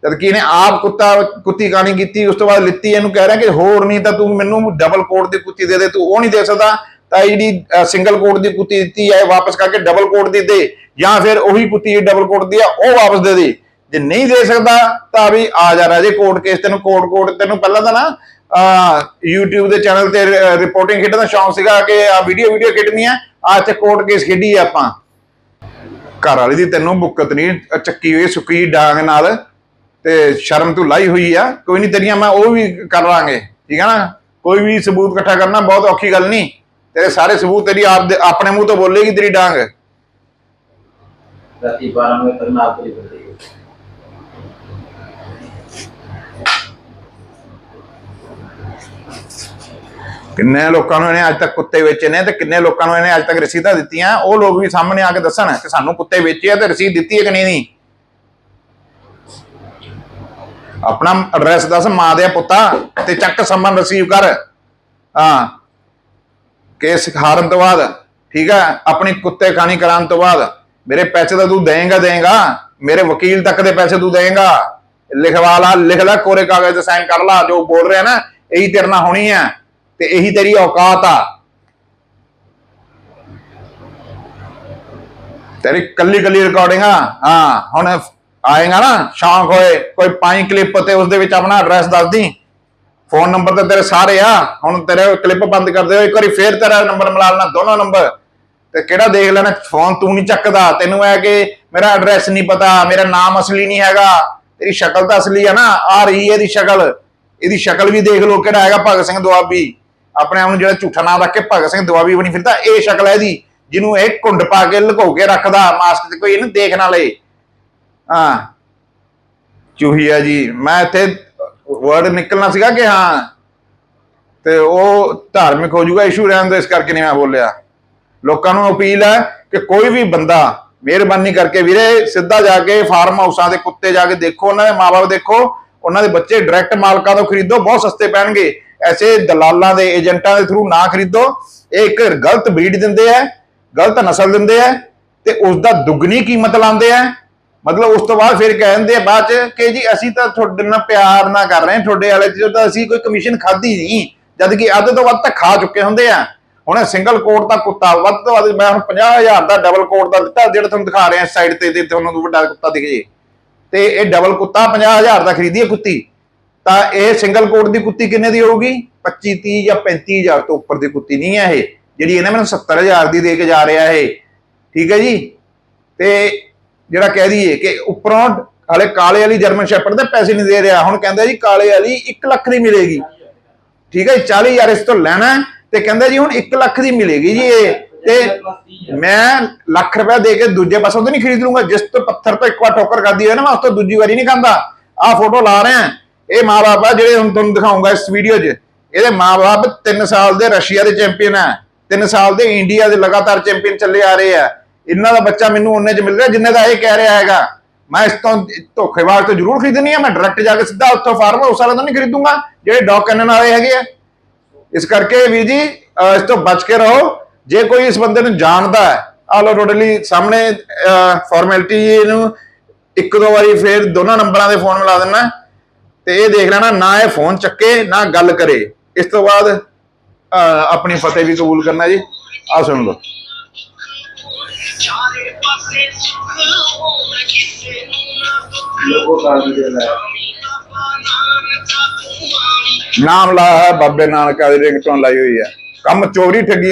ਜਦ ਕਿ ਇਹਨੇ ਆਪ ਕੁੱਤਾ, ਕੁੱਤੀ ਕਹਾਣੀ ਕੀਤੀ, ਉਸ ਤੋਂ ਬਾਅਦ ਲਿੱਤੀ, ਇਹਨੂੰ ਕਹਿ ਰਿਹਾ ਕਿ ਹੋਰ ਨਹੀਂ, ਤਾਂ ਤੂੰ ਮੈਨੂੰ ਡਬਲ ਕੋਟ ਦੀ ਕੁੱਤੀ ਦੇ ਦੇ, ਤੂੰ ਉਹ ਨਹੀਂ ਦੇ ਸਕਦਾ। ਤਾਂ ਇਹ ਜਿਹੜੀ ਸਿੰਗਲ ਕੋਟ ਦੀ ਕੁੱਤੀ ਦਿੱਤੀ ਹੈ ਵਾਪਸ ਕਰਕੇ ਡਬਲ ਕੋਟ ਦੀ ਦੇ, ਜਾਂ ਫਿਰ ਉਹੀ ਕੁੱਤੀ ਡਬਲ ਕੋਟ ਦੀ ਆ, ਉਹ ਵਾਪਸ ਦੇ ਦੇ। ਜੇ ਨਹੀਂ ਦੇ ਸਕਦਾ, ਤਾਂ ਵੀ ਆ ਜਾ ਰਾਜੇ ਕੋਰਟ ਕੇਸ ਤੈਨੂੰ ਕੋਰਟ ਕੋਰਟ ਤੈਨੂੰ ਪਹਿਲਾਂ ਤਾਂ ਨਾ ਆ YouTube ਦੇ ਚੈਨਲ ਤੇ ਰਿਪੋਰਟਿੰਗ ਖੇਡਣ ਦਾ ਸ਼ੌਂਕ ਸੀਗਾ ਕਿ ਆ ਵੀਡੀਓ ਵੀਡੀਓ ਖੇਡਣੀ ਆ ਆ ਤੇ ਕੋਰਟ ਕੇਸ ਖੇਡੀ ਆਪਾਂ। ਘਰ ਵਾਲੀ ਦੀ ਤੈਨੂੰ ਬੁੱਕਤ ਨਹੀਂ ਚੱਕੀ ਹੋਈ, ਸੁੱਕੀ ਡਾਂਗ ਨਾਲ, ਤੇ ਸ਼ਰਮ ਤੂੰ ਲਾਈ ਹੋਈ ਆ। ਕੋਈ ਨਹੀਂ ਤੇਰੀਆਂ ਮੈਂ ਉਹ ਵੀ ਕਰ ਲਾਂਗੇ, ਠੀਕ ਹੈ ਨਾ? ਕੋਈ ਵੀ ਸਬੂਤ ਇਕੱਠਾ ਕਰਨਾ ਬਹੁਤ ਔਖੀ ਗੱਲ ਨਹੀਂ ਤੇਰੇ ਸਾਰੇ ਸਬੂਤ ਤੇਰੀ ਆਪ ਦੇ- ਆਪਣੇ ਮੂੰਹ ਤੋਂ ਬੋਲੇਗੀ ਤੇਰੀ ਡਾਂਗ। ਰਾਤੀ 12 ਵਜੇ ਨਾਲ ਤੁਰੀ ਫਿਰਦੀ ਹੈ। ਕਿੰਨੇ ਲੋਕਾਂ ਨੂੰ ਇਹਨੇ ਅੱਜ ਤੱਕ ਕੁੱਤੇ ਵੇਚੇ ਨੇ ਤੇ ਕਿੰਨੇ ਲੋਕਾਂ ਨੂੰ ਇਹਨੇ ਅੱਜ ਤੱਕ ਰਸੀਦਾਂ ਦਿੱਤੀਆਂ? ਉਹ ਲੋਕ ਵੀ ਸਾਹਮਣੇ ਆ ਕੇ ਦੱਸਣ ਕਿ ਸਾਨੂੰ ਕੁੱਤੇ ਵੇਚੇ ਆ ਤੇ ਰਸੀਦ ਦਿੱਤੀ ਹੈ ਕਿ ਨਹੀਂ? ਨਹੀਂ ਆਪਣਾ ਐਡਰੈਸ ਦੱਸ ਮਾਂ ਦੇ ਪੁੱਤਾ ਤੇ ਚੱਕ ਸੰਮਨ ਰਿਸੀਵ ਕਰ। ਹਾਂ। ਕੇਸ ਹਾਰਨ ਤੋਂ ਬਾਅਦ, ਠੀਕ ਹੈ, ਆਪਣੀ ਕੁੱਤੇ ਖਾਣੀ ਕਰਾਉਣ ਤੋਂ ਬਾਅਦ, ਮੇਰੇ ਪੈਸੇ ਤਾਂ ਤੂੰ ਦੇਂਗਾ ਦੇਂਗਾ, ਮੇਰੇ ਵਕੀਲ ਤੱਕ ਦੇ ਪੈਸੇ ਤੂੰ ਦੇਂਗਾ। ਲਿਖਵਾ ਲਾ, ਲਿਖ ਲੈ, ਕੋਰੇ ਕਾਗਜ਼ ਤੇ ਸਾਈਨ ਕਰ ਲਾ, ਜੋ ਬੋਲ ਰਿਹਾ ਨਾ, ਇਹੀ ਤੇਰੇ ਨਾਲ ਹੋਣੀ ਹੈ, ਤੇ ਇਹੀ ਤੇਰੀ ਔਕਾਤ ਆ। ਤੇਰੀ ਕੱਲੀ ਕੱਲੀ ਰਿਕਾਰਡਿੰਗ ਆ, ਹਾਂ, ਹੁਣ ਆਏਗਾ ਨਾ, ਸ਼ੌਂਕ ਹੋਏ, ਕੋਈ ਪਾਈ ਕਲਿੱਪ ਤੇ ਉਸ ਦੇ ਵਿੱਚ ਆਪਣਾ ਐਡਰੈਸ ਦੱਸ ਦੀ ਫੋਨ ਨੰਬਰ ਤੇ ਤੇਰੇ ਸਾਰੇ ਆ। ਹੁਣ ਤੇਰੇ ਕਲਿੱਪ ਬੰਦ ਕਰ ਦਿਓ। ਇੱਕ ਵਾਰੀ ਫੇਰ ਤੇਰਾ ਨੰਬਰ ਮਿਲਾ ਲੈਣਾ, ਦੋਨੋਂ ਨੰਬਰ। ਤੇ ਕਿਹੜਾ ਦੇਖ ਲੈਣਾ? ਫੋਨ ਤੂੰ ਨਹੀਂ ਚੱਕਦਾ। ਤੈਨੂੰ ਐ ਕਿ ਮੇਰਾ ਐਡਰੈਸ ਨਹੀਂ ਪਤਾ, ਮੇਰਾ ਨਾਮ ਅਸਲੀ ਨਹੀਂ ਹੈਗਾ। ਤੇਰੀ ਸ਼ਕਲ ਤਾਂ ਅਸਲੀ ਆ ਨਾ। ਆ ਰਹੀ ਇਹਦੀ ਸ਼ਕਲ। ਇਹਦੀ ਸ਼ਕਲ ਵੀ ਦੇਖ ਲਓ ਕਿਹੜਾ ਹੈਗਾ, ਭਗਤ ਸਿੰਘ ਦੁਆਬੀ। ਆਪਣੇ ਆਪ ਨੂੰ ਜਿਹੜਾ ਝੂਠਾ ਨਾਮ ਰੱਖ ਕੇ ਭਗਤ ਸਿੰਘ ਦੁਆਬੀ ਬਣੀ ਫਿਰਦਾ। ਇਹ ਸ਼ਕਲ ਹੈ ਇਹਦੀ, ਜਿਹਨੂੰ ਇਹ ਘੁੰਡ ਪਾ ਕੇ ਲੁਕੋ ਕੇ ਰੱਖਦਾ। ਮਾਸਕ ਤੇ ਕੋਈ ਇਹਨੂੰ ਦੇਖ ਨਾ ਲਏ ਹਾਂ। ਚੂਹੀਆ ਜੀ। ਮੈਂ ਇੱਥੇ ਵਰਡ ਨਿਕਲਣਾ ਸੀਗਾ ਕਿ ਹਾਂ ਤੇ ਉਹ ਧਾਰਮਿਕ ਹੋ ਜਾਊਗਾ ਇਸ਼ੂ ਰਹਿਣ ਦੇ ਇਸ ਕਰਕੇ ਨਹੀਂ ਮੈਂ ਬੋਲਿਆ। ਲੋਕਾਂ ਨੂੰ ਅਪੀਲ ਹੈ ਕਿ ਕੋਈ ਵੀ ਬੰਦਾ ਮਿਹਰਬਾਨੀ ਕਰਕੇ ਵੀਰੇ ਸਿੱਧਾ ਜਾ ਕੇ ਫਾਰਮ ਹਾਊਸਾਂ ਦੇ ਕੁੱਤੇ ਜਾ ਕੇ ਦੇਖੋ, ਉਹਨਾਂ ਦੇ ਮਾਪੇ ਦੇਖੋ, ਉਹਨਾਂ ਦੇ ਬੱਚੇ ਡਾਇਰੈਕਟ ਮਾਲਕਾਂ ਤੋਂ ਖਰੀਦੋ, ਬਹੁਤ ਸਸਤੇ ਪੈਣਗੇ। ਐਸੇ ਦਲਾਲਾਂ ਦੇ ਏਜੰਟਾਂ ਦੇ ਥਰੂ ਨਾ ਖਰੀਦੋ। ਇਹ ਇੱਕ ਗਲਤ ਬਰੀਡ ਦਿੰਦੇ ਆ, ਗਲਤ ਨਸਲ ਦਿੰਦੇ ਆ ਤੇ ਉਸ ਦਾ ਦੁੱਗਣੀ ਕੀਮਤ ਲਾਉਂਦੇ ਆ। ਮਤਲਬ ਉਸ ਤੋਂ ਬਾਅਦ ਫਿਰ ਕਹਿੰਦੇ ਆ ਬਾਅਦ ਚ ਕਿ ਜੀ ਅਸੀਂ ਤਾਂ ਤੁਹਾਡੇ ਨਾਲ ਪਿਆਰ ਨਾ ਕਰ ਰਹੇ ਤੁਹਾਡੇ ਵਾਲੇ ਚ ਤਾਂ ਅਸੀਂ ਕੋਈ ਕਮਿਸ਼ਨ ਖਾਧੀ ਨਹੀਂ। ਜਦ ਕਿ ਅੱਧ ਤੋਂ ਵੱਧ ਤਾਂ ਖਾ ਚੁੱਕੇ ਹੁੰਦੇ ਆ। ਹੁਣ ਸਿੰਗਲ ਕੋਟ ਦਾ ਕੁੱਤਾ, ਵੱਧ ਤੋਂ ਵੱਧ ਮੈਂ ਹੁਣ 50000 ਦਾ ਡਬਲ ਕੋਟ ਦਾ ਦਿੱਤਾ, ਜਿਹੜਾ ਤੁਹਾਨੂੰ ਦਿਖਾ ਰਿਹਾ ਸਾਈਡ ਤੇ ਤੇ ਤੁਹਾਨੂੰ ਵੱਡਾ ਕੁੱਤਾ ਦਿਖ ਜੇ। ਤੇ ਇਹ ਡਬਲ ਕੁੱਤਾ 50000 ਦਾ ਖਰੀਦੀ ਹੈ ਕੁੱਤੀ। ਤਾਂ ਇਹ ਸਿੰਗਲ ਕੋਟ ਦੀ ਕੁੱਤੀ ਕਿੰਨੇ ਦੀ ਹੋਊਗੀ? 25 30 ਜਾਂ 35000 ਤੋਂ ਉੱਪਰ ਦੀ ਕੁੱਤੀ ਨਹੀਂ ਹੈ ਇਹ। ਜਿਹੜੀ ਇਹਨੇ ਮੈਨੂੰ 70000 ਦੀ ਦੇ ਕੇ ਜਾ ਰਿਹਾ ਇਹ। ਠੀਕ ਹੈ ਜੀ? ਤੇ ਜਿਹੜਾ ਕਹਿ ਦਈਏ ਕਿ ਉੱਪਰੋਂ ਹਲੇ ਕਾਲੇ ਵਾਲੀ ਜਰਮਨ ਸ਼ੈਪਰਡ ਦੇ ਪੈਸੇ ਨਹੀਂ ਦੇ ਰਿਹਾ। ਹੁਣ ਕਹਿੰਦਾ ਜੀ ਕਾਲੇ ਵਾਲੀ 1 ਲੱਖ ਦੀ ਮਿਲੇਗੀ। ਠੀਕ ਹੈ 40000 ਇਸ ਤੋਂ ਲੈਣਾ ਤੇ ਕਹਿੰਦਾ ਜੀ ਹੁਣ 1 ਲੱਖ ਦੀ ਮਿਲੇਗੀ ਜੀ ਇਹ। ਤੇ ਮੈਂ ਲੱਖ ਰੁਪਏ ਦੇ ਕੇ ਦੂਜੇ ਪਾਸੋਂ ਤੋਂ ਨਹੀਂ ਖਰੀਦ ਲੂੰਗਾ ਜਿਸ ਤੋਂ ਪੱਥਰ ਤੋਂ ਇੱਕ ਵਾਰ ਠੋਕਰ ਕਰਦੀ ਹੋਏ ਨਾ, ਮੈਂ ਉਸ ਤੋਂ ਦੂਜੀ ਵਾਰੀ ਨਹੀਂ ਖਾਂਦਾ। ਆਹ ਫੋਟੋ ਲਾ ਰਿਹਾ ਇਹ ਮਾਪੇ ਆ ਜਿਹੜੇ ਹੁਣ ਤੁਹਾਨੂੰ ਦਿਖਾਉਂਗਾ ਇਸ ਵੀਡੀਓ 'ਚ। ਇਹਦੇ ਮਾਪੇ 3 ਸਾਲ ਦੇ ਰਸ਼ੀਆ ਦੇ ਚੈਂਪੀਅਨ ਆ। 3 ਸਾਲ ਦੇ ਇੰਡੀਆ ਦੇ ਲਗਾਤਾਰ ਚੈਂਪੀਅਨ ਚੱਲੇ ਆ ਰਹੇ ਆ। ਇਹਨਾਂ ਦਾ ਬੱਚਾ ਮੈਨੂੰ ਉਹਨੇ 'ਚ ਮਿਲ ਰਿਹਾ ਜਿੰਨੇ ਦਾ ਇਹ ਕਹਿ ਰਿਹਾ ਹੈਗਾ। ਮੈਂ ਇਸ ਤੋਂ ਧੋਖੇਬਾਜ਼ ਤੋਂ ਜ਼ਰੂਰ ਖਰੀਦਣੀ ਆ, ਮੈਂ ਡਾਇਰੈਕਟ ਜਾ ਕੇ ਸਿੱਧਾ ਉੱਥੋਂ ਫਾਰਮ ਹਾਊਸ ਵਾਲਾ ਤੋਂ ਨਹੀਂ ਖਰੀਦੂੰਗਾ, ਜਿਹੜੇ ਡੌਗ ਕੈਨਨ ਵਾਲੇ ਹੈਗੇ ਆ। ਇਸ ਕਰਕੇ ਵੀਰ ਜੀ, ਅਹ ਇਸ ਤੋਂ ਬਚ ਕੇ ਰਹੋ, ਜੇ ਕੋਈ ਇਸ ਬੰਦੇ ਨੂੰ ਜਾਣਦਾ ਹੈ ਆ ਲੋ ਟੋਟਲੀ ਸਾਹਮਣੇ ਫਾਰਮੈਲਿਟੀ ਇਹਨੂੰ ਇੱਕ ਦੋ ਵਾਰੀ ਫੇਰ ਦੋਨਾਂ ਨੰਬਰਾਂ ਦੇ ਫੋਨ ਮਿਲਾ ਦੇਣਾ ਤੇ ਇਹ ਦੇਖ ਲੈਣਾ, ਨਾ ਇਹ ਫੋਨ ਚੱਕੇ, ਨਾ ਗੱਲ ਕਰੇ। ਇਸ ਤੋਂ ਬਾਅਦ, ਅਹ ਆਪਣੀ ਫਤਿਹ ਵੀ ਕਬੂਲ ਕਰਨਾ ਜੀ। ਆ ਸੁਣ ਲਓ। ਚਾਰੇ ਪਾਸੇ ਸੁਖ ਹੋਣ ਕਿਸੇ ਨੂੰ ਨਾ ਦੁੱਖ ਲੋਕੋ ਕਾਲ ਦੀ ਗੱਲ ਹੈ ਨਾਨਕਾ ਤੂੰ ਆਣੀ ਨਾਮ ਲਾ ਹੈ ਬਾਬੇ ਨਾਨਕ ਦੀ ਰਿੰਗਟੋਨ ਲਾਈ ਹੋਈ ਹੈ। ਕੰਮ ਚੋਰੀ ਠੱਗੀ